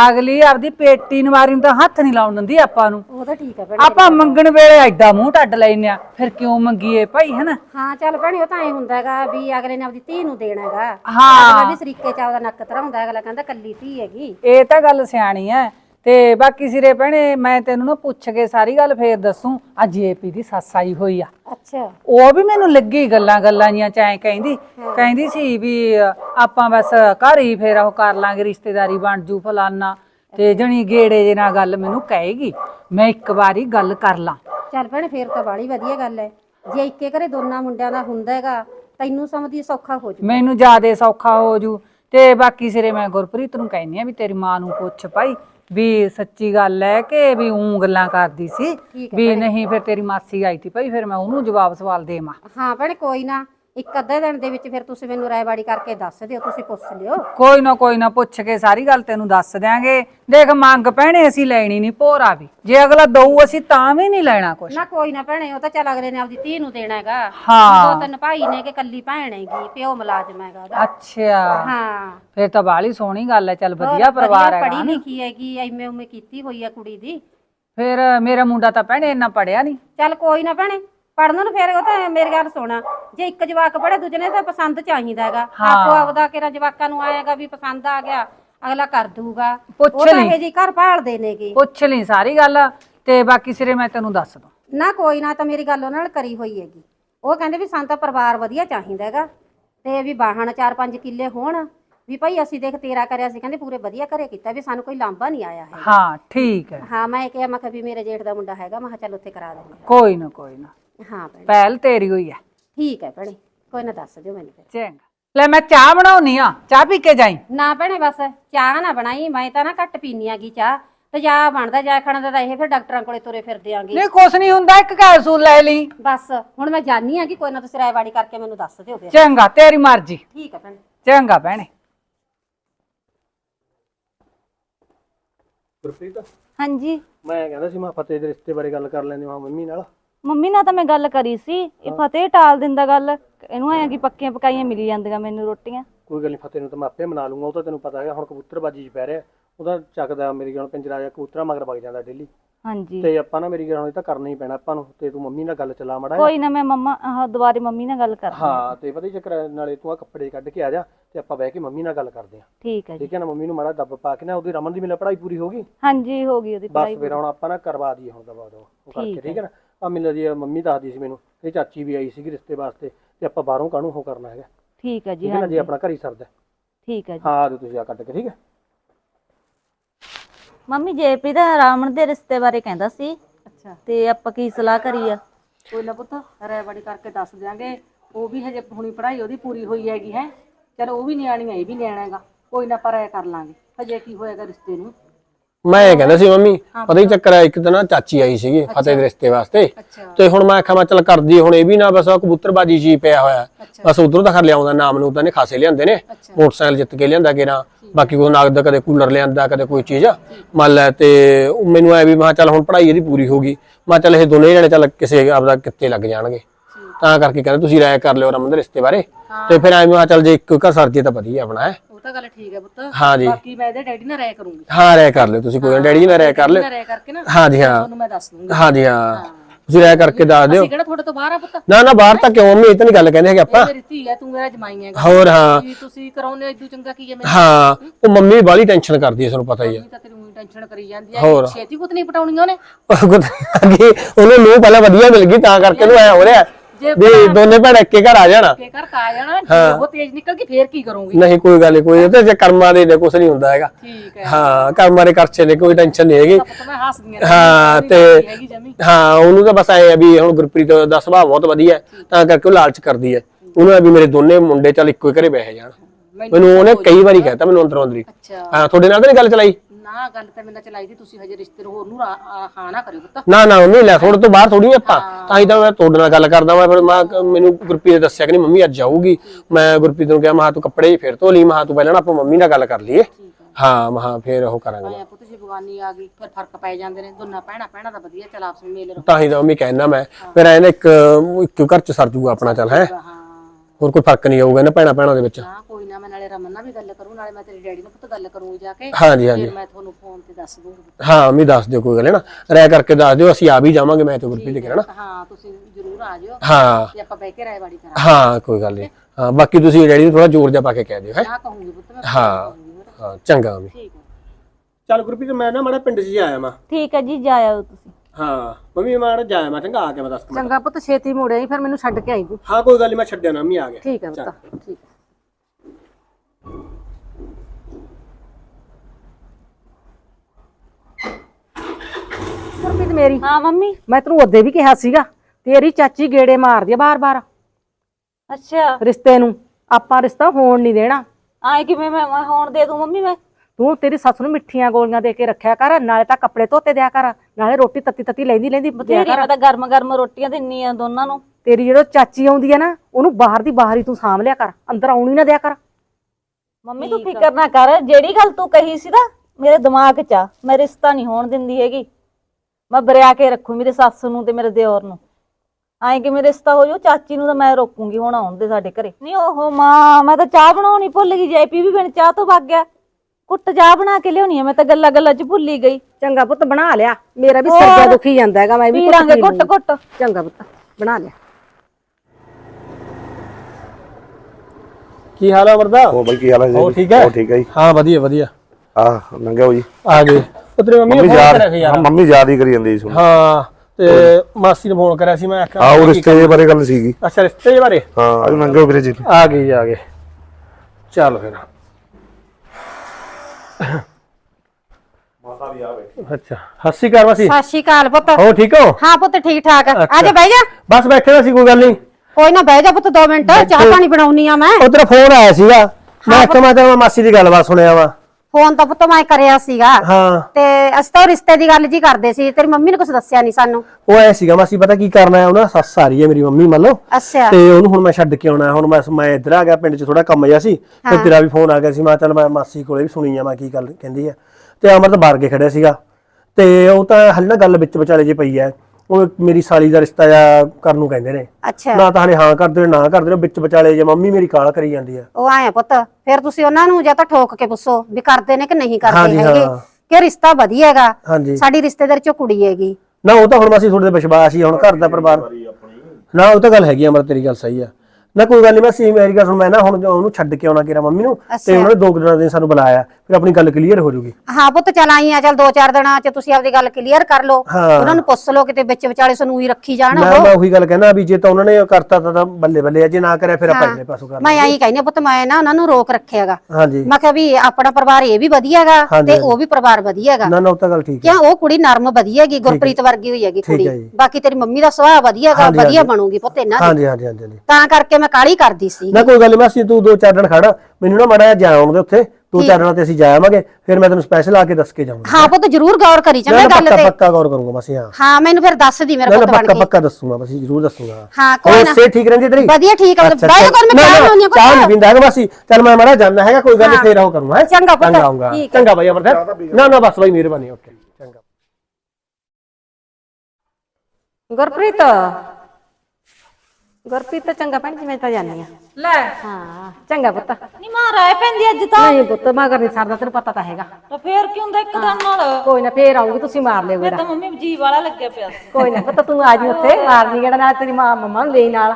ਅਗਲੀ ਆਪਦੀ ਪੇਟੀ ਨਵਾਰੀ ਨੂੰ ਤਾਂ ਹੱਥ ਨਹੀਂ ਲਾਉਣ ਦਿੰਦੀ ਆਪਾਂ ਨੂੰ। ਉਹ ਤਾਂ ਠੀਕ ਹੈ ਭੈਣੇ। ਆਪਾਂ ਮੰਗਣ ਵੇਲੇ ਐਡਾ ਮੂੰਹ ਟੱਡ ਲੈਨੇ ਆ ਫਿਰ ਕਿਉਂ ਮੰਗੀਏ ਭਾਈ ਹਨਾ? ਹਾਂ ਚੱਲ ਭੈਣੇ ਉਹ ਤਾਂ ਐ ਹੁੰਦਾ ਹੈਗਾ ਵੀ ਅਗਲੇ ਨੇ ਆਪਦੀ ਧੀ ਨੂੰ ਦੇਣਾ ਹੈਗਾ। ਹਾਂ। ਅਗਲਾ ਵੀ ਸਰੀਕੇ ਚ ਆਪਦਾ ਨੱਕ ਧਰਾਉਂਦਾ ਅਗਲਾ ਕਹਿੰਦਾ ਕੱਲੀ ਧੀ ਹੈਗੀ। ਇਹ ਤਾਂ ਗੱਲ ਸਿਆਣੀ ਐ। ਤੇ ਬਾਕੀ ਸਿਰੇ ਭੈਣੇ ਮੈਂ ਤੈਨੂੰ ਨਾ ਪੁੱਛ ਕੇ ਸਾਰੀ ਗੱਲ ਫੇਰ ਦੱਸੂ ਆ ਜੇਪੀ ਦੀ ਸੱਸ ਆਈ ਹੋਈ ਆ। ਅੱਛਾ। ਉਹ ਵੀ ਮੈਨੂੰ ਲੱਗੀ ਗੱਲਾਂ ਗੱਲਾਂ ਜੀਆਂ ਚ ਐ ਕਹਿੰਦੀ ਕਹਿੰਦੀ ਸੀ ਵੀ ਆਪਾਂ ਬਸ ਘਰ ਹੀ ਫੇਰ ਉਹ ਕਰ ਲਾਂਗੇ ਰਿਸ਼ਤੇਦਾਰੀ ਬਣ ਜੂ ਫਲਾਨਾ। ਤੇ ਜਣੀ ਗੇੜੇ ਜੇ ਨਾਲ ਗੱਲ ਮੈਨੂੰ ਕਹੇਗੀ ਮੈਂ ਇੱਕ ਵਾਰੀ ਗੱਲ ਕਰ ਲਾਂ। ਚੱਲ ਭੈਣੇ ਫੇਰ ਤਾਂ ਬਾੜੀ ਵਧੀਆ ਗੱਲ ਹੈ ਜੇ ਇੱਕੇ ਘਰੇ ਦੋਨਾਂ ਮੁੰਡਿਆਂ ਦਾ ਹੁੰਦਾ ਹੈਗਾ ਤੈਨੂੰ ਸਮਝੀ ਸੌਖਾ ਹੋ ਜੂ। ਮੈਨੂੰ ਜਿਆਦੇ ਸੌਖਾ ਹੋ ਜੂ। ਤੇ ਬਾਕੀ ਸਿਰੇ ਮੈਂ ਗੁਰਪ੍ਰੀਤ ਨੂੰ ਕਹਿੰਦੀ ਆ ਵੀ ਤੇਰੀ ਮਾਂ ਨੂੰ ਪੁੱਛ ਭਾਈ ਵੀ ਸੱਚੀ ਗੱਲ ਹੈ ਕਿ ਵੀ ਉਂ ਗੱਲਾਂ ਕਰਦੀ ਸੀ ਵੀ ਨਹੀਂ ਫਿਰ ਤੇਰੀ ਮਾਸੀ ਆਈ ਤੀ ਭਾਈ ਫਿਰ ਮੈਂ ਉਹਨੂੰ ਜਵਾਬ ਸਵਾਲ ਦੇਵਾਂ। ਹਾਂ ਭੈਣੇ ਕੋਈ ਨਾ। ਇੱਕ ਅੱਧੇ ਦਿਨ ਦੇ ਵਿੱਚ ਫਿਰ ਤੁਸੀਂ ਮੈਨੂੰ ਰਾਇਬਾੜੀ ਕਰਕੇ ਦੱਸ ਦਿਓ ਤੁਸੀਂ ਪੁੱਛ ਲਿਓ। ਕੋਈ ਨਾ ਕੋਈ ਨਾ ਪੁੱਛ ਕੇ ਸਾਰੀ ਗੱਲ ਤੈਨੂੰ ਦੱਸ ਦਿਆਂਗੇ। ਦੇਖ ਮੰਗ ਪੈਣੇ ਅਸੀਂ ਲੈਣੀ ਨਹੀਂ ਭੋਰਾ ਵੀ। ਜੇ ਅਗਲਾ ਦਊ ਅਸੀਂ ਤਾਂ ਵੀ ਨਹੀਂ ਲੈਣਾ ਕੁਛ। ਨਾ ਕੋਈ ਨਾ ਭੈਣੇ ਉਹ ਤਾਂ ਚੱਲ ਅਗਲੇ ਨੇ ਆਪਦੀ ਧੀ ਨੂੰ ਦੇਣਾ ਹੈਗਾ। ਹਾਂ। ਦੋ ਤਿੰਨ ਭਾਈ ਨੇ ਕਿ ਕੱਲੀ ਭੈਣ ਹੈਗੀ ਪਿਓ ਮੁਲਾਜ਼ਮ ਹੈਗਾ ਉਹਦਾ। ਅੱਛਾ। ਹਾਂ। ਫਿਰ ਤਾਂ ਬਾਲੀ ਸੋਹਣੀ ਗੱਲ ਹੈ ਚੱਲ ਵਧੀਆ ਪਰਿਵਾਰ ਹੈਗਾ ਪੜ੍ਹੀ ਲਿਖੀ ਹੈਗੀ ਐਵੇਂ ਉਵੇਂ ਕੀਤੀ ਹੋਈ ਆ ਕੁੜੀ ਦੀ। ਫਿਰ ਮੇਰਾ ਮੁੰਡਾ ਤਾਂ ਭੈਣੇ ਇੰਨਾ ਪੜਿਆ ਨਹੀਂ। ਚੱਲ ਕੋਈ ਨਾ ਭੈਣੇ ਪੜਨ ਨੂੰ ਫਿਰ ਉਹ ਤਾਂ ਮੇਰੀ ਗੱਲ ਸੁਣ ਜੇ ਇੱਕ ਜਵਾਕ ਪੜੇ ਦੂਜੇ ਨੇ ਤਾਂ ਪਸੰਦ ਚਾਹੀਦਾ ਹੈਗਾ। ਆਪੋ ਆਪਦਾ ਕਿਹੜਾ ਜਵਾਕਾਂ ਨੂੰ ਆਏਗਾ ਵੀ ਪਸੰਦ ਆ ਗਿਆ ਅਗਲਾ ਕਰ ਦੂਗਾ। ਪੁੱਛ ਉਹ ਤਾਂ ਲਈ। ਇਹ ਜੀ ਘਰ ਭਾਲਦੇ ਨੇਗੇ। ਪੁੱਛ ਲਈ ਸਾਰੀ ਗੱਲ ਤੇ ਬਾਕੀ ਸਿਰੇ ਮੈਂ ਤੈਨੂੰ ਦੱਸ ਦੂੰ। ਨਾ ਕੋਈ ਨਾ ਤਾਂ ਮੇਰੀ ਗੱਲ ਉਹਨਾਂ ਨਾਲ ਕਰੀ ਹੋਈ ਹੈਗੀ। ਉਹ ਕਹਿੰਦੇ ਵੀ ਸਾਨੂੰ ਤਾਂ ਪਰਿਵਾਰ ਵਧੀਆ ਚਾਹੀਦਾ ਹੈਗਾ। ਤੇ ਵੀ ਬਾਹਣ ਚਾਰ ਪੰਜ ਕਿੱਲੇ ਹੋਣ ਵੀ ਭਾਈ ਅਸੀਂ ਦੇਖ ਤੇਰਾ ਕਰਿਆ ਸੀ ਕਹਿੰਦੇ ਪੂਰੇ ਵਧੀਆ ਘਰੇ ਕੀਤਾ ਵੀ ਸਾਨੂੰ ਕੋਈ ਲਾਂਭਾ ਨਹੀਂ ਆਇਆ ਹੈ ਹਾਂ ਠੀਕ ਹੈ। ਹਾਂ ਮੈਂ ਕਿਹਾ ਮੈਂ ਕਿਹਾ ਵੀ ਮੇਰੇ ਜੇਠ ਦਾ ਮੁੰਡਾ ਹੈਗਾ ਮੈਂ ਕਿਹਾ ਚੱਲ ਉੱਥੇ ਕਰਾ ਦਿੰਦੇ ਕੋਈ ਨਾ ਕੋਈ ਨਾ। ਹਾਂ ਭੈਣੇ। ਪਹਿਲ ਤੇਰੀ ਹੋਈ ਹੈ। ਠੀਕ ਹੈ ਭੈਣੇ ਕੋਈ ਨਾ ਦੱਸ ਦਿਓ ਮੈਨੂੰ ਫਿਰ। ਚੰਗਾ। ਲੈ ਮੈਂ ਚਾਹ ਬਣਾਉਣੀ ਆ ਚਾਹ ਪੀ ਕੇ ਜਾਈ। ਨਾ ਭੈਣੇ ਬਸ ਚਾਹ ਨਾ ਬਣਾਈ ਮੈਂ ਤਾਂ ਨਾ ਘੱਟ ਪੀਨੀ ਆਗੀ ਚਾਹ। ਤੇ ਜਾ ਬਣਦਾ ਜਾ ਖਾਣਾ ਦਾ ਤਾਂ ਇਹ ਫਿਰ ਡਾਕਟਰਾਂ ਕੋਲੇ ਤੁਰੇ ਫਿਰਦੇ ਆਂਗੇ। ਨਹੀਂ ਕੁਛ ਨਹੀਂ ਹੁੰਦਾ ਇੱਕ ਕੈਪਸੂਲ ਲੈ ਲਈ। ਬਸ ਹੁਣ ਮੈਂ ਜਾਣੀ ਆਗੀ ਕੋਈ ਨਾ ਤੁਸੀਂ ਰਾਇਵਾੜੀ ਕਰਕੇ ਮੈਨੂੰ ਦੱਸ ਦਿਓ ਫਿਰ। ਚੰਗਾ ਤੇਰੀ ਮਰਜ਼ੀ। ਠੀਕ ਹੈ ਭੈਣੇ। ਚੰਗਾ ਭੈਣੇ। ਗੁਰਪ੍ਰੀਤ ਹਾਂਜੀ। ਮੈਂ ਕਹਿੰਦਾ ਸੀ ਮੈਂ ਫਤਿਹ ਦੇ ਰਿਸ਼ਤੇ ਬਾਰੇ ਗੱਲ ਕਰ ਲੈਂਦੇ ਹਾਂ ਮੰਮੀ ਨਾਲ। ਮੰਮੀ ਨਾਲ ਤਾਂ ਮੈਂ ਗੱਲ ਕਰੀ ਸੀ ਇਹ ਫਤਿਹ ਟਾਲ ਦਿੰਦਾ ਗੱਲ ਇਹਨੂੰ ਐਂ ਕਿ ਪੱਕੀਆਂ ਪਕਾਈਆਂ ਮਿਲੀ ਜਾਂਦੀਆਂ ਮੈਨੂੰ ਰੋਟੀਆਂ। ਕੋਈ ਗੱਲ ਨਹੀਂ ਫਤਿਹ ਨੂੰ ਤਾਂ ਮੈਂ ਆਪੇ ਮਨਾ ਲੂੰਗਾ ਉਹ ਤਾਂ ਤੈਨੂੰ ਪਤਾ ਹੈਗਾ ਹੁਣ ਕਬੂਤਰਬਾਜੀ 'ਚ ਪੈ ਰਿਹਾ ਉਹਦਾ ਚੱਕਦਾ ਮੇਰੀ ਗੱਲ ਪਿੰਜਰਾ ਜਾਂ ਕਬੂਤਰਾਂ ਮਗਰ ਵਗ ਜਾਂਦਾ ਡੇਲੀ ਹਾਂਜੀ। ਤੇ ਆਪਾਂ ਨਾ ਮੇਰੀ ਗੱਲ ਹੁਣ ਇਹ ਤਾਂ ਕਰਨਾ ਹੀ ਪੈਣਾ ਆਪਾਂ ਨੂੰ ਤੇ ਤੂੰ ਮੰਮੀ ਨਾਲ ਗੱਲ ਚਲਾ ਮੜਾ ਕੋਈ ਨਾ ਮੈਂ ਮੰਮਾ ਆਹ ਦੁਬਾਰੇ ਮੰਮੀ ਨਾਲ ਗੱਲ ਕਰ ਹਾਂ। ਤੇ ਪਤਾ ਹੀ ਚੱਕਰ ਹੈ, ਨਾਲੇ ਤੂੰ ਆ ਕੱਪੜੇ ਕੱਢ ਕੇ ਆ ਜਾ ਤੇ ਆਪਾਂ ਬਹਿ ਕੇ ਮੰਮੀ ਨਾਲ ਗੱਲ ਕਰਦੇ ਹਾਂ। ਠੀਕ ਹੈ ਜੀ। ਠੀਕ ਹੈ ਨਾ ਮੰਮੀ ਨੂੰ ਮਾੜਾ ਦੱਬ ਪਾ ਕੇ ਨਾ ਉਹਦੀ ਰਮਨ ਦੀ ਮੇਲਾ ਪੜ੍ਹਾਈ ਪੂਰੀ ਹੋ ਗਈ? ਹਾਂਜੀ ਹੋ ਗਈ ਉਹਦੀ ਬਸ ਪੜ੍ਹਾਈ ਫਿਰ ਹੁਣ ਆਪਾਂ ਨਾ ਕਰਵਾ ਦਈਏ ਹੁਣ ਦਵਾ ਦੋ ਉਹ ਕਰਕੇ ਠੀਕ ਹੈ ਨਾ? ਆ ਮਿਲ ਜੀ ਮੰਮੀ ਦੱਸਦੀ ਸੀ ਮੈਨੂੰ ਇਹ ਚਾਚੀ ਵੀ ਆਈ ਸੀਗੀ ਰਿਸ਼ਤੇ ਵਾਸਤੇ ਤੇ ਆਪਾਂ ਬਾਹਰੋਂ ਕਾਹਨੂੰ ਹੋ ਕਰਨਾ ਹੈਗਾ। ਠੀਕ ਹੈ ਜੀ ਠੀਕ ਹੈ ਨਾ ਹਾਂ ਜੇ ਆਪਣਾ ਘਰ ਹੀ ਸਰਦਾ ਠੀਕ ਹੈ ਜੀ। ਹਾਂ ਆ ਜਾਓ ਤੁਸੀਂ ਆ ਕੱਢ ਕੇ ਠੀਕ ਹੈ। ਮੰਮੀ ਜੇਪੀ ਦਾ ਰਾਮਣ ਦੇ ਰਿਸ਼ਤੇ ਬਾਰੇ ਕਹਿੰਦਾ ਸੀ। ਅੱਛਾ। ਤੇ ਆਪਾਂ ਕੀ ਸਲਾਹ ਕਰੀ ਆ ਕੋਈ ਨਾ ਪੁੱਤ ਰਾਇਬਾੜੀ ਕਰਕੇ ਦੱਸ ਦਿਆਂਗੇ। ਉਹ ਵੀ ਹਜੇ ਹੁਣੀ ਪੜ੍ਹਾਈ ਉਹਦੀ ਪੂਰੀ ਹੋਈ ਹੈਗੀ ਹੈ। ਚਲ ਉਹ ਵੀ ਨਿਆਣੀ ਹੈ ਇਹ ਵੀ ਨਿਆਣਾ ਹੈਗਾ। ਕੋਈ ਨਾ ਪਰ ਰਾਇ ਕਰ ਲਾਂਗੇ। ਹਜੇ ਕੀ ਹੋਏਗਾ ਰਿਸ਼ਤੇ ਨੂੰ? ਮੈਂ ਇਹ ਕਹਿੰਦਾ ਸੀ ਮੰਮੀ ਪਤਾ ਹੀ ਚੱਕਰ ਹੈ ਇੱਕ ਦਿਨ ਚਾਚੀ ਆਈ ਸੀਗੀ ਫਤਿਹ ਦੇ ਰਿਸ਼ਤੇ ਵਾਸਤੇ। ਤੇ ਹੁਣ ਮੈਂ ਆਖਿਆ ਮੈਂ ਚੱਲ ਕਰਦੀ ਹੁਣ ਇਹ ਵੀ ਨਾ ਬਸ ਉਹ ਕਬੂਤਰਬਾਜੀ ਜੀ ਪਿਆ ਹੋਇਆ। ਬਸ ਉਧਰੋਂ ਤਾਂ ਖਰ ਲਿਆਉਂਦਾ ਨਾਮ ਨੂੰ ਤਾਂ ਨੇ ਖਾਸੇ ਲਿਆਂਦੇ ਨੇ। ਮੋਟਰਸਾਈਕਲ ਜਿੱਤ ਕੇ ਲਿਆਂਦਾ ਕਿ ਨਾ ਬਾਕੀ ਕੋਈ ਨਗਦ ਕਦੇ ਕੂਲਰ ਲਿਆਂਦਾ ਕਦੇ ਕੋਈ ਚੀਜ਼। ਮੰਨ ਲੈ ਤੇ ਮੈਨੂੰ ਐ ਵੀ ਮੈਂ ਚੱਲ ਹੁਣ ਪੜ੍ਹਾਈ ਇਹਦੀ ਪੂਰੀ ਹੋ ਗਈ। ਮੈਂ ਚੱਲ ਇਹ ਦੋਨੇ ਜਣੇ ਚੱਲ ਕਿਸੇ ਆਪਦਾ ਕਿੱਤੇ ਲੱਗ ਜਾਣਗੇ। ਤਾਂ ਕਰਕੇ ਕਹਿੰਦੇ ਤੁਸੀਂ ਰਾਏ ਕਰ ਲਿਓ ਰਮਨ ਦੇ ਰਿਸ਼ਤੇ ਬਾਰੇ। ਤੇ ਫਿਰ ਐ ਮੈਂ ਕਿਹਾ ਚੱਲ ਜੇ ਇੱਕ ਘਰ ਸਰਜੇ ਤਾਂ ਵਧੀਆ ਆਪਣਾ ਹੈ। ਉਹ ਤਾਂ ਗੱਲ ਠੀਕ ਹੈ ਪੁੱਤ। ਹਾਂ ਜੀ। ਬਾਕੀ ਮੈਂ ਇਹਦੇ ਡੈਡੀ ਨਾਲ ਰਾਇ ਕਰੂੰਗੀ। ਹਾਂ ਰਾਏ ਕਰ ਲਿਓ ਤੁਸੀਂ ਕੋਈ ਨਾ, ਡੈਡੀ ਨਾਲ ਰਾਏ ਕਰ ਲਿਓ। ਰਾਇ ਕਰਕੇ ਨਾ ਹਾਂ ਜੀ ਹਾਂ। ਤੁਹਾਨੂੰ ਮੈਂ ਦੱਸ ਦੂੰਗੀ। ਹਾਂ ਜੀ ਹਾਂ। ਤੁਸੀਂ ਰਾਏ ਕਰਕੇ ਦੱਸ ਦਿਓ। ਅਸੀਂ ਕਿਹੜਾ ਤੁਹਾਡੇ ਤੋਂ ਬਾਹਰ ਆ ਪੁੱਤ? ਨਾ ਨਾ ਬਾਹਰ ਤਾਂ ਕਿਉਂ? ਮੰਮੀ ਇਹ ਤਾਂ ਨਹੀਂ ਗੱਲ ਕਹਿੰਦੇ ਹੈਗੇ ਆਪਾਂ। ਮੇਰੀ ਧੀ ਹੈ ਤੂੰ ਮੇਰਾ ਜਮਾਈ ਹੈਗਾ। ਹੋਰ ਹਾਂ। ਤੁਸੀਂ ਕਰਾਉਨੇ ਇਦੋਂ ਚੰਗਾ ਕੀ ਹੈ ਮੈਂ ਹਾਂ ਉਹ ਮੰਮੀ ਬਾਲੀ ਟੈਨਸ਼ਨ ਕਰਦੀ ਹੈ ਤੁਹਾਨੂੰ ਪਤਾ ਹੀ ਹੈ। ਤਾਂ ਤੇਰੀ ਊਂ ਟੈਨਸ਼ਨ ਕਰੀ ਜਾਂਦੀ ਆ ਹੋਰ। ਛੇਤੀ ਕੁੱਤ ਨਹੀਂ ਪਟਾਉਣੀ ਉਹਨੇ ਅੱਗੇ ਉਹਨੂੰ ਨੂੰ ਪਹਿਲਾਂ ਵਧੀਆ ਮਿਲ ਗਈ ਤਾਂ ਕਰਕੇ ਉਹਨੂੰ ਐ ਹੋ ਰਿਹਾ। ਜੇ ਵੀ ਦੋਨੇ ਭੈਣ ਇੱਕੇ ਘਰ ਆ ਜਾਣਾ। ਕੇ ਘਰ ਕਾ ਜਾਣਾ ਜੇ ਉਹ ਤੇਜ਼ ਨਿਕਲ ਗਈ ਫੇਰ ਕੀ ਕਰੂੰਗੀ? ਨਹੀਂ ਕੋਈ ਗੱਲ ਨੀ ਕੋਈ ਤੇ ਜੇ ਕਰਮਾਂ ਦੇ ਨੇ ਕੁਝ ਨਹੀਂ ਹੁੰਦਾ ਹੈਗਾ। ਠੀਕ ਹੈ। ਹਾਂ ਕਰਮਾਂ ਦੇ ਖਰਚੇ ਨੇ ਕੋਈ ਟੈਨਸ਼ਨ ਨਹੀਂ ਹੈਗੀ। ਪੁੱਤ ਮੈਂ ਹੱਸਦੀ ਆ ਹਾਂ ਤੇ ਹੈਗੀ ਜਮੀ। ਹਾਂ ਉਹਨੂੰ ਤਾਂ ਬਸ ਐ ਆ ਵੀ ਹੁਣ ਗੁਰਪ੍ਰੀਤ ਦਾ ਸੁਭਾਅ ਬਹੁਤ ਵਧੀਆ ਹੈ, ਤਾਂ ਕਰਕੇ ਉਹ ਲਾਲਚ ਕਰਦੀ ਹੈ। ਉਹਨੂੰ ਐ ਵੀ ਮੇਰੇ ਦੋਨੇ ਮੁੰਡੇ ਚੱਲ ਇੱਕੋ ਹੀ ਘਰੇ ਬਹਿ ਜਾਣ। ਮੈਨੂੰ ਉਹਨੇ ਕਈ ਵਾਰੀ ਕਹਿਤਾ ਮੈਨੂੰ ਅੰਦਰੋਂ ਅੰਦਰੀ। ਅੱਛਾ। ਹਾਂ ਤੁਹਾਡੇ ਨਾਲ ਤਾਂ ਨਹੀਂ ਗੱਲ ਚਲਾਈ? ਨਾ ਗੱਲ ਤਾਂ ਮੇਰੇ ਨਾਲ ਚਲਾਈ ਦੀ ਤੁਸੀਂ ਹਜੇ ਰਿਸ਼ਤੇ ਨੂੰ ਹੋਰ ਨੂੰ ਰਾ- ਆ- ਹਾਂ ਨਾ ਕਰਿਓ ਪੁੱਤ। ਨਾ ਨਾ ਉਹਨੂੰ ਲੈ ਥੋੜੇ ਤੋਂ ਬਾਹਰ ਥੋੜੀ ਆਪਾਂ। ਤਾਂ ਹੀ ਤਾਂ ਮੈਂ ਤੁਹਾਡੇ ਨਾਲ ਗੱਲ ਕਰਦਾ ਮੈਂ ਫਿਰ ਮੈਂ ਕ- ਮੈਨੂੰ ਗੁਰਪ੍ਰੀਤ ਨੇ ਦੱਸਿਆ ਕਿ ਨਹੀਂ ਮੰਮੀ ਅੱਜ ਜਾਊਗੀ ਮੈਂ ਗੁਰਪ੍ਰੀਤ ਨੂੰ ਕਿਹਾ ਮਹਾ ਤੂੰ ਕੱਪੜੇ ਹੀ ਫਿਰ ਧੋ ਲਈ ਮਹਾ ਤੂੰ ਪਹਿਲਾਂ ਨਾ ਆਪਾਂ ਮੰਮੀ ਨਾਲ ਗੱਲ ਕਰ ਲਈਏ। ਹਾਂ ਮਹਾ ਫਿਰ ਉਹ ਕਰਾਂਗੇ। ਮੈਂ ਪੁੱਤ ਜੇ ਬਗਾਨੀ ਆ ਗਈ ਫਿਰ ਫ਼ਰਕ ਪੈ ਜਾਂਦੇ ਨੇ ਦੋਨਾਂ ਭੈਣਾਂ ਭੈਣਾਂ ਦਾ ਵਧੀਆ ਚਲ ਆਪਸ ਵਿੱਚ ਮੇਲ ਰਹੋ ਤਾਂ ਹੀ ਤਾਂ ਮੰਮੀ ਕਹਿਣਾ ਮੈਂ। ਫਿਰ ਐ ਨਾ ਇੱਕ ਇੱਕ ਘਰ ਚ ਸਰ ਜੂਗਾ ਆਪਣਾ ਚੱਲ ਹੈ? ਹਾਂ। ਹੋਰ ਕੋਈ ਫ਼ਰਕ ਨਹੀਂ ਆਊਗਾ ਨਾ ਭੈਣਾਂ ਭੈਣਾਂ ਦੇ ਵਿੱਚ। ਨਾ ਕੋਈ ਨਾ ਮੈਂ ਨਾਲੇ ਰਮਨ ਨਾਲ ਵੀ ਗੱਲ ਕਰੂੰ ਨਾਲੇ ਮੈਂ ਤੇਰੇ ਡੈਡੀ ਨੂੰ ਪੁੱਤ ਗੱਲ ਕਰੂੰਗੀ ਜਾ ਕੇ। ਹਾਂਜੀ ਹਾਂਜੀ। ਫਿਰ ਮੈਂ ਤੁਹਾਨੂੰ ਫੋਨ ਤੇ ਦੱਸ ਦੂੰਗੀ। ਹਾਂ ਮੰਮੀ ਦੱਸ ਦਿਓ ਕੋਈ ਗੱਲ ਹੈ ਨਾ। ਰਹਿ ਕਰਕੇ ਦੱਸ ਦਿਓ ਅਸੀਂ ਆ ਵੀ ਜਾਵਾਂਗੇ ਮੈਂ ਤੇ ਗੁਰਪ੍ਰੀਤ ਦੇ ਨਾ ਹਾਂ ਤੁਸੀਂ ਜ਼ਰੂਰ ਆ ਜਿਓ। ਹਾਂ। ਤੇ ਆਪਾਂ ਬਹਿ ਕੇ ਰਾਇਵਾੜੀ ਕਰਾਂਗੇ। ਹਾਂ ਕੋਈ ਗੱਲ ਨਹੀਂ ਹਾਂ? ਬਾਕੀ ਤੁਸੀਂ ਡੈਡੀ ਨੂੰ ਥੋੜਾ ਜ਼ੋਰ ਜਿਹਾ ਪਾ ਕੇ ਕਹਿ ਦਿਓ ਹੈ? ਨਾ ਕਹੂੰਗੀ ਪੁੱਤ ਮੈਂ ਹਾਂ। ਹਾਂ ਚੰਗਾ ਮੰਮੀ। ਠੀਕ ਹੈ। ਚੱਲ ਗੁਰਪ੍ਰੀਤ ਮੈਂ ਨਾ ਮਾੜਾ ਪਿੰਡ 'ਚ ਜਾ ਆਇਆ ਮੈਂ ਠੀਕ ਹੈ ਜੀ ਜਾ ਆਓ ਤੁਸੀਂ। ਹਾਂ ਮੰਮੀ ਮੈਂ ਮਾੜਾ ਜਾ ਆਇਆ ਮੈਂ ਚੰਗਾ ਆ ਕੇ ਮੈਂ ਦੱਸ ਦਿੰਦਾ। ਚੰਗਾ ਪੁੱਤ ਛੇਤੀ ਮੁੜਿਆ ਫਿਰ ਮੈਨੂੰ ਛੱਡ ਕੇ ਆਈ ਤੂੰ। ਹਾਂ ਕੋਈ ਗੱਲ ਨਹੀਂ ਮੈਂ ਛੱਡਿਆ ਨਾ ਮੰਮੀ ਆ ਗਿਆ। ਠੀਕ ਹੈ ਪੁੱਤ ਠੀਕ ਹੈ। ਗੁਰਪ੍ਰੀਤ ਮੇਰੀ ਹਾਂ ਮੰਮੀ। ਮੈਂ ਤੈਨੂੰ ਉਹਦੇ ਵੀ ਕਿਹਾ ਸੀਗਾ ਤੇਰੀ ਚਾਚੀ ਗੇੜੇ ਮਾਰਦੀ ਆ ਬਾਰ-ਬਾਰ। ਅੱਛਾ। ਰਿਸ਼ਤੇ ਨੂੰ ਆਪਾਂ ਰਿਸ਼ਤਾ ਹੋਣ ਨਹੀਂ ਦੇਣਾ। ਆਏ ਕਿਵੇਂ ਮੈਂ ਮੈਂ ਹੋਣ ਦੇ ਦੂੰ ਮੰਮੀ ਮੈਂ? ਤੂੰ ਤੇਰੀ ਸੱਸ ਨੂੰ ਮਿੱਠੀਆਂ ਗੋਲੀਆਂ ਦੇ ਕੇ ਰੱਖਿਆ ਕਰ ਨਾਲੇ ਤਾਂ ਕੱਪੜੇ ਧੋਤੇ ਦਿਆ ਕਰ ਨਾਲੇ ਰੋਟੀ ਤੱਤੀ ਤੱਤੀ ਲੈਂਦੀ ਲੈਂਦੀ ਦਿਆ ਬਥੇਰੀ ਕਰ। ਮੈਂ ਤਾਂ ਗਰਮ ਗਰਮ ਰੋਟੀਆਂ ਦਿੰਨੀ ਆ ਦੋਨਾਂ ਨੂੰ। ਤੇਰੀ ਜਦੋਂ ਚਾਚੀ ਆਉਂਦੀ ਆ ਨਾ ਉਹਨੂੰ ਬਾਹਰ ਦੀ ਬਾਹਰ ਹੀ ਤੂੰ ਸਾਂਭ ਲਿਆ ਕਰ ਅੰਦਰ ਆਉਣੀ ਨਾ ਦਿਆ ਕਰ। ਮੰਮੀ ਤੂੰ ਫਿਕਰ ਨਾ ਕਰ ਜਿਹੜੀ ਗੱਲ ਤੂੰ ਕਹੀ ਸੀ ਨਾ ਮੇਰੇ ਦਿਮਾਗ 'ਚ ਆ ਮੈਂ ਰਿਸ਼ਤਾ ਨਹੀਂ ਹੋਣ ਦਿੰਦੀ ਹੈਗੀ। ਮੈਂ ਬਰਿਆ ਕੇ ਰੱਖੂ ਮੇਰੇ ਸੱਸ ਨੂੰ ਤੇ ਮੇਰੇ ਦਿਓਰ ਨੂੰ। ਐਂ ਕਿ ਮੇਰੇ ਰਿਸ਼ਤਾ ਹੋ ਜਾਊ? ਚਾਚੀ ਨੂੰ ਤਾਂ ਮੈਂ ਰੋਕੂੰਗੀ ਹੁਣ ਆਉਣ ਦੇ ਸਾਡੇ ਘਰੇ। ਨਹੀਂ ਓਹੋ ਮਾਂ ਮੈਂ ਤਾਂ ਚਾਹ ਬਣਾਉਣੀ ਭੁੱਲ ਗਈ ਜੈਪੀ ਵੀ ਬਿਨ ਚਾਹ ਤੋਂ ਵਗ ਗਿਆ। ਕੁੱਟ ਚਾਹ ਬਣਾ ਕੇ ਲਿਆਉਣੀ ਆ ਮੈਂ ਤਾਂ ਗੱਲਾਂ ਗੱਲਾਂ 'ਚ ਭੁੱਲ ਹੀ ਗਈ। ਚੰਗਾ ਪੁੱਤ ਬਣਾ ਲਿਆ। ਮੇਰਾ ਵੀ ਹੋਰ। ਸਰਜਾ ਦੁਖੀ ਜਾਂਦਾ ਹੈਗਾ ਮੈਂ ਵੀ ਕੁੱਟ। ਕੁੱਟ ਚੰਗਾ ਪੁੱਤ ਬਣਾ ਲਿਆ। ਕੀ ਹਾਲ ਆ ਵਰਦਾ? ਉਹ ਬਾਈ ਕੀ ਹਾਲ ਹੈ ਜੀ? ਹੋਰ ਠੀਕ ਹੈ? ਉਹ ਠੀਕ ਹੈ ਜੀ? ਹਾਂ ਵਧੀਆ ਵਧੀਆ। ਆ ਲੰਘਿਆ ਹੋ ਜੀ। ਆ ਗਏ। ਉਹ ਤੇਰੀ ਮੰਮੀ ਯਾਦ ਕਰਿਆ ਸੀ ਯਾਰ। ਹਾਂ ਮੰਮੀ ਯਾਦ ਹੀ ਕਰੀ ਜਾਂਦੀ ਸੀ ਸੁਣ। ਹਾਂ ਤੇ ਮਾਸੀ ਨੇ ਫੋਨ ਕਰਿਆ ਸੀ ਮੈਂ ਆਖਿਆ ਆ ਉਹ ਰਿਸ਼ਤੇ ਦੇ ਬਾਰੇ ਗੱਲ ਸੀਗੀ। ਅੱਛਾ ਰਿਸ਼ਤੇ ਦੇ ਬਾਰੇ? ਹਾਂ ਅੱਜ ਲੰਘਿਆ ਵੀਰੇ ਜੀ। ਆ ਗਏ ਜੀ, ਆ ਗਏ ਚੱਲ ਫਿਰ। ਮਾਤਾ ਵੀ ਆ ਬੈਠੀ। ਅੱਛਾ ਹੱਸੀ ਕਰ ਮਾਸੀ। ਸਤਿ ਸ਼੍ਰੀ ਅਕਾਲ ਪੁੱਤ। ਹੋ ਠੀਕ ਹੋ? ਹਾਂ ਪੁੱਤ ਠੀਕ ਠਾਕ। ਆ ਜਾ ਬਹਿ ਜਾ। ਬਸ ਬੈਠੇ ਦਾ ਸੀ ਕੋਈ ਗੱਲ ਨਹੀਂ। ਕੋਈ ਨਾ ਬਹਿ ਜਾ ਪੁੱਤ 2 ਮਿੰਟ। ਚਾਹ ਪਾਣੀ ਬਣਾਉਣੀ ਆ ਮੈਂ। ਉਹ ਤੇਰਾ ਫੋਨ ਆਇਆ ਸੀਗਾ। ਮੈਂ ਆਖਿਆ ਮੈਂ ਤਾਂ ਮਾਸੀ ਦੀ ਗੱਲਬਾਤ ਸੁਣਿਆ ਵਾ। ਫੋਨ ਤਾਂ ਪੁੱਤ ਮੈਂ ਕਰਿਆ ਸੀਗਾ। ਹਾਂ। ਤੇ ਅਸੀਂ ਤਾਂ ਉਹ ਰਿਸ਼ਤੇ ਦੀ ਗੱਲ ਜੀ ਕਰਦੇ ਸੀ। ਤੇਰੀ ਮੰਮੀ ਨੇ ਕੁਝ ਦੱਸਿਆ ਨਹੀਂ ਸਾਨੂੰ। ਉਹ ਐ ਸੀਗਾ ਮਾਸੀ ਪਤਾ ਕੀ ਕਰਨਾ ਹੈ ਉਹਨਾਂ ਸੱਸ ਆ ਰਹੀ ਹੈ ਮੇਰੀ ਮੰਮੀ ਮੰਨ ਲਓ ਅੱਛਾ। ਤੇ ਉਹਨੂੰ ਹੁਣ ਮੈਂ ਛੱਡ ਕੇ ਆਉਣਾ। ਹੈ। ਹੁਣ ਮੈਂ ਮੈਂ ਇੱਧਰ ਆ ਗਿਆ ਪਿੰਡ 'ਚ ਥੋੜਾ ਕੰਮ ਜਿਹਾ ਸੀ। ਤੇ ਤੇਰਾ ਵੀ ਫੋਨ ਆ ਗਿਆ ਸੀ। ਮੈਂ ਕਿਹਾ ਚੱਲ ਮੈਂ ਮਾਸੀ ਕੋਲੇ ਵੀ ਸੁਣੀ ਜਾਵਾਂ ਕੀ ਗੱਲ ਕਹਿੰਦੀ ਹੈ ਤੇ ਅਮਰ ਤਾਂ ਬਾਹਰ ਕੇ ਖੜਿਆ ਸੀਗਾ। ਤੇ ਉਹ ਤਾਂ ਹਲੇ ਨਾ ਗੱਲ ਵਿੱਚ ਵਿਚਾਲੇ ਜੇ ਪਈ ਹੈ। ਉਹ ਮੇਰੀ ਸਾਲੀ ਦਾ ਰਿਸ਼ਤਾ ਆ ਕਰਨ ਨੂੰ ਕਹਿੰਦੇ ਨੇ। ਅੱਛਾ। ਨਾ ਤਾਂ ਹਲੇ ਹਾਂ ਕਰਦੇ ਨੇ ਨਾ ਕਰਦੇ ਨੇ ਵਿੱਚ ਵਿਚਾਲੇ ਜੇ ਮੰਮੀ ਮੇਰੀ ਕਾਲ ਕਰੀ ਜਾਂਦੀ ਹੈ ਉਹ ਆਏ ਆ ਪੁੱਤ ਫਿਰ ਤੁਸੀਂ ਉਹਨਾਂ ਨੂੰ ਜਾਂ ਤਾਂ ਠੋਕ ਕੇ ਪੁੱਛੋ ਵੀ ਕਰਦੇ ਨੇ ਕਿ ਨਹੀਂ ਕਰਦੇ ਹਾਂਜੀ, ਹੈਗੇ। ਹਾਂ। ਕਿ ਰਿਸ਼ਤਾ ਵਧੀਆ ਹੈਗਾ। ਹਾਂਜੀ। ਸਾਡੀ ਰਿਸ਼ਤੇਦਾਰ ਚੋਂ ਕੁੜੀ ਹੈਗੀ। ਨਾ ਉਹ ਤਾਂ ਹੁਣ ਮਾਸੀ ਤੁਹਾਡੇ ਤੇ ਵਿਸ਼ਵਾਸ ਹੀ ਆ, ਹੁਣ ਘਰ ਦਾ ਪਰਿਵਾਰ। ਨਾ ਉਹ ਤਾਂ ਗੱਲ ਹੈਗੀ ਆ ਅਮਰ ਤੇਰੀ ਗੱਲ ਸਹੀ ਆ। ਨਾ ਕੋਈ ਗੱਲ ਨਹੀਂ ਮੈਂ ਸੀ ਮੇਰੀ ਗੱਲ ਸੁਣ ਮੈਂ ਨਾ ਹੁਣ ਉਹਨੂੰ ਛੱਡ ਕੇ ਆਉਣਾ ਕਿਰਾ ਮੰਮੀ ਨੂੰ ਤੇ ਉਹਨਾਂ ਨੇ ਦੋ ਕੁ ਦਿਨਾਂ ਦੇ ਸਾਨੂੰ ਬੁਲਾਇਆ ਫਿਰ ਆਪਣੀ ਗੱਲ ਕਲੀਅਰ ਹੋ ਜੂਗੀ। ਹਾਂ ਪੁੱਤ ਚਲ ਆਈ ਆ ਚਲ ਦੋ ਚਾਰ ਦਿਨਾਂ ਚ ਤੁਸੀਂ ਆਪਦੀ ਗੱਲ ਕਲੀਅਰ ਕਰ ਲਓ। ਹਾਂ। ਉਹਨਾਂ ਨੂੰ ਪੁੱਛ ਲਓ ਕਿਤੇ ਵਿੱਚ ਵਿਚਾਲੇ ਸਾਨੂੰ ਹੀ ਰੱਖੀ ਜਾਣ ਮੈਂ ਉਹ। ਮੈਂ ਉਹੀ ਗੱਲ ਕਹਿਣਾ ਵੀ ਜੇ ਤਾਂ ਉਹਨਾਂ ਨੇ ਕਰਤਾ ਤਾਂ ਤਾਂ ਬੱਲੇ ਬੱਲੇ ਆ ਜੇ ਨਾ ਕਰਿਆ ਫਿਰ ਆਪਾਂ ਇਹਨੇ ਪਾਸੋਂ ਕਰ ਮੈਂ ਆਈ ਕਹਿੰਦੀ ਪੁੱਤ ਮੈਂ ਨਾ ਉਹਨਾਂ ਨੂੰ ਰੋਕ ਰੱਖਿਆਗਾ। ਹਾਂਜੀ। ਮੈਂ ਕਿਹਾ ਵੀ ਆਪਣਾ ਪਰਿਵਾਰ ਇਹ ਵੀ ਵਧੀਆ ਹੈਗਾ ਹਾਂਜੀ, ਤੇ ਉਹ ਵੀ ਪਰਿਵਾਰ ਵਧੀਆ ਹੈਗਾ ਨਾ ਨਾ ਉਹ ਤਾਂ ਗੱਲ ਠੀਕ ਹੈ ਕਿਉਂ ਉਹ ਕੁੜੀ ਨਰਮ ਵਧੀਆ ਹੈਗੀ ਗੁਰਪ੍ਰੀਤ ਵਰਗੀ ਹੋਈ ਹੈਗੀ ਕੁੜੀ। ਹੈ ਜੀ। ਬਾਕੀ ਤੇਰੀ ਮੰਮੀ ਦਾ ਸੁਭਾਅ ਵਧੀਆ ਹੈਗਾ ਹਾਂਜੀ, ਵਧੀਆ ਹਾਂਜੀ। ਬਣੂਗੀ ਪੁੱਤ ਇਹਨਾਂ ਦੀ ਹਾਂਜੀ ਹਾਂਜੀ ਹਾਂਜੀ ਹਾਂਜੀ। ਤਾਂ ਕਰਕੇ ਮੈਂ ਕਾਲੀ ਕਰਦੀ ਸੀ। ਨਾ ਕੋਈ ਗੱਲ ਨਹੀਂ ਮਾਸੀ ਤੂੰ ਦੋ ਚਾਰ ਦਿਨ ਖੜ। ਮੈਨੂੰ ਨਾ ਮਾੜਾ ਜਾ ਆਉਂਦੇ ਉੱਥੇ। ਦੋ ਚਾਰ ਦਿਨਾਂ ਤੇ ਅਸੀਂ ਜਾ ਆਵਾਂਗੇ। ਫਿਰ ਮੈਂ ਤੈਨੂੰ ਸਪੈਸ਼ਲ ਆ ਕੇ ਦੱਸ ਕੇ ਜਾਊਂਗਾ। ਹਾਂ ਪੁੱਤ ਜ਼ਰੂਰ ਗੌਰ ਕਰੀ ਚੰਗਾ ਨਾ ਗੱਲ ਪੱਕਾ ਤੇ ਪੱਕਾ ਗੌਰ ਕਰੂੰਗਾ ਮਾਸੀ ਹਾਂ। ਹਾਂ ਮੈਨੂੰ ਫਿਰ ਦੱਸ ਦੀ ਮੇਰਾ ਨਾ ਪੁੱਤ ਬਣ ਪੱਕਾ ਕੇ। ਪੱਕਾ ਦੱਸੂਗਾ ਮਾਸੀ ਜ਼ਰੂਰ ਦੱਸੂਗਾ। ਹਾਂ ਕੋਈ ਨਾ। ਸੇ ਠੀਕ ਰਹਿੰਦੀ ਤੇਰੀ? ਵਧੀਆ ਠੀਕ ਆ ਅੱਛਾ, ਬਾਈ। ਕੋਲ ਮੈਂ ਨਾ, ਚਾਹ ਨਾ, ਆ ਚਾਹ ਨਹੀਂ ਪੀਂਦਾ ਹੈਗਾ ਮਾਸੀ। ਚੱਲ ਮੈਂ ਮਾੜਾ ਜਾਣਾ ਹੈਗਾ ਕੋਈ ਗੱਲ ਨਹੀਂ ਹਾਂ। ਫੇਰ ਆਉ ਕਰੂੰਗਾ ਹੈਂ? ਚੰਗਾ ਪੁੱਤ, ਚੰਗਾ ਆਊਂਗਾ। ਠੀਕ ਹੈ। ਚੰਗਾ ਬਾਈ ਅਮਰਦੇਵ ਨਾ ਨਾ ਬਸ ਬਾਈ ਮਿਹਰਬਾਨੀ ਓਕੇ। ਚੰਗਾ। ਗੁਰਪ੍ਰੀਤ ਗੁਰਪ੍ਰੀਤ ਤਾਂ ਚੰਗਾ ਭੈਣ ਜੀ ਮੈਂ ਤਾਂ ਜਾਣੀ ਆ। ਲੈ। ਹਾਂ ਚੰਗਾ ਪੁੱਤ। ਨਹੀਂ ਮਾਂ ਰਾਏ ਪੈਂਦੀ ਅੱਜ ਤਾਂ। ਨਹੀਂ ਪੁੱਤ ਮਗਰ ਨਹੀਂ ਸਰਦਾ ਤੈਨੂੰ ਪਤਾ ਤਾਂ ਹੈਗਾ। ਤਾਂ ਫੇਰ ਕੀ ਹੁੰਦਾ ਇੱਕ ਦਿਨ ਨਾਲ? ਕੋਈ ਨਾ ਫੇਰ ਆਊਗੀ ਤੁਸੀਂ ਮਾਰ ਲਿਓ ਮੇਰਾ ਤਾਂ ਮੰਮੀ ਜੀ ਵਾਲਾ ਲੱਗਿਆ ਪਿਆ ਕੋਈ ਨਾ ਪੁੱਤ ਤੂੰ ਆ ਜੀ ਉੱਥੇ ਮਾਰਨੀ ਜਿਹੜਾ ਨਾਲ ਤੇਰੀ ਮਾਂ ਮੰਮਾ ਨੂੰ ਲਈ ਨਾਲ।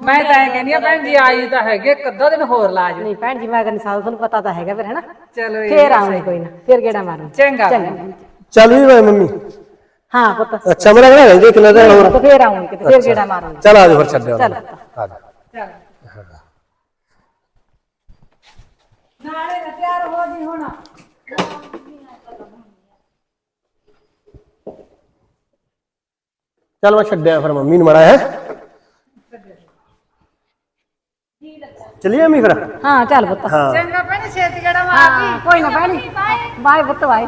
ਮੈਂ ਤਾਂ ਇਹ ਕਹਿੰਦੀ ਆ ਭੈਣ ਜੀ ਆਈ ਤਾਂ ਹੈਗੇ ਇੱਕ ਅੱਧਾ ਦਿਨ ਹੋਰ ਲਾ ਜਾਓ। ਨਹੀਂ ਭੈਣ ਜੀ ਮੈਂ ਕਹਿੰਦੀ ਸਾਲ ਤੁਹਾਨੂੰ ਪਤਾ ਤਾਂ ਹੈਗਾ ਫਿਰ ਹੈਨਾ? ਚਲੋ ਫੇਰ ਆਉਂਗੇ ਕੋਈ ਨਾ ਫੇਰ ਗੇੜਾ ਮਾਰਨ ਚੰਗਾ। ਚੱਲ ਵੀ ਮੈਂ ਮੰਮੀ। ਹਾਂ ਪੁੱਤ। ਅੱਛਾ ਮੇਰਾ ਕਹਿੰਦਾ ਰਹਿੰਦੇ ਕਿੰਨਾ ਦਿਨ ਹੋਰ। ਫੇਰ ਆਉਂਗੇ ਕਿਤੇ ਫੇਰ ਗੇੜਾ ਮਾਰਾਂਗੇ। ਚੱਲ ਆ ਜਾ ਫਿਰ ਛੱਡਿਆ ਚੱਲ ਆ ਜਾ ਨਾਲੇ ਨਾ ਤਿਆਰ ਹੋ ਜੀ ਹੁਣ। ਚੱਲ ਮੈਂ ਛੱਡਿਆ ਫਿਰ ਮੰਮੀ ਨੂੰ ਮੜਾ ਹੈ। ਚਲਿਏ ਮੰਮੀ ਫਿਰ? ਹਾਂ ਚੱਲ ਪੁੱਤ। ਹਾਂ। ਚੰਗਾ ਭੈਣ ਛੇਤੀ ਗੜਾ ਹਾਂ ਕੋਈ ਨਾ ਭੈਣੀ। ਬਾਏ ਪੁੱਤ ਬਾਏ।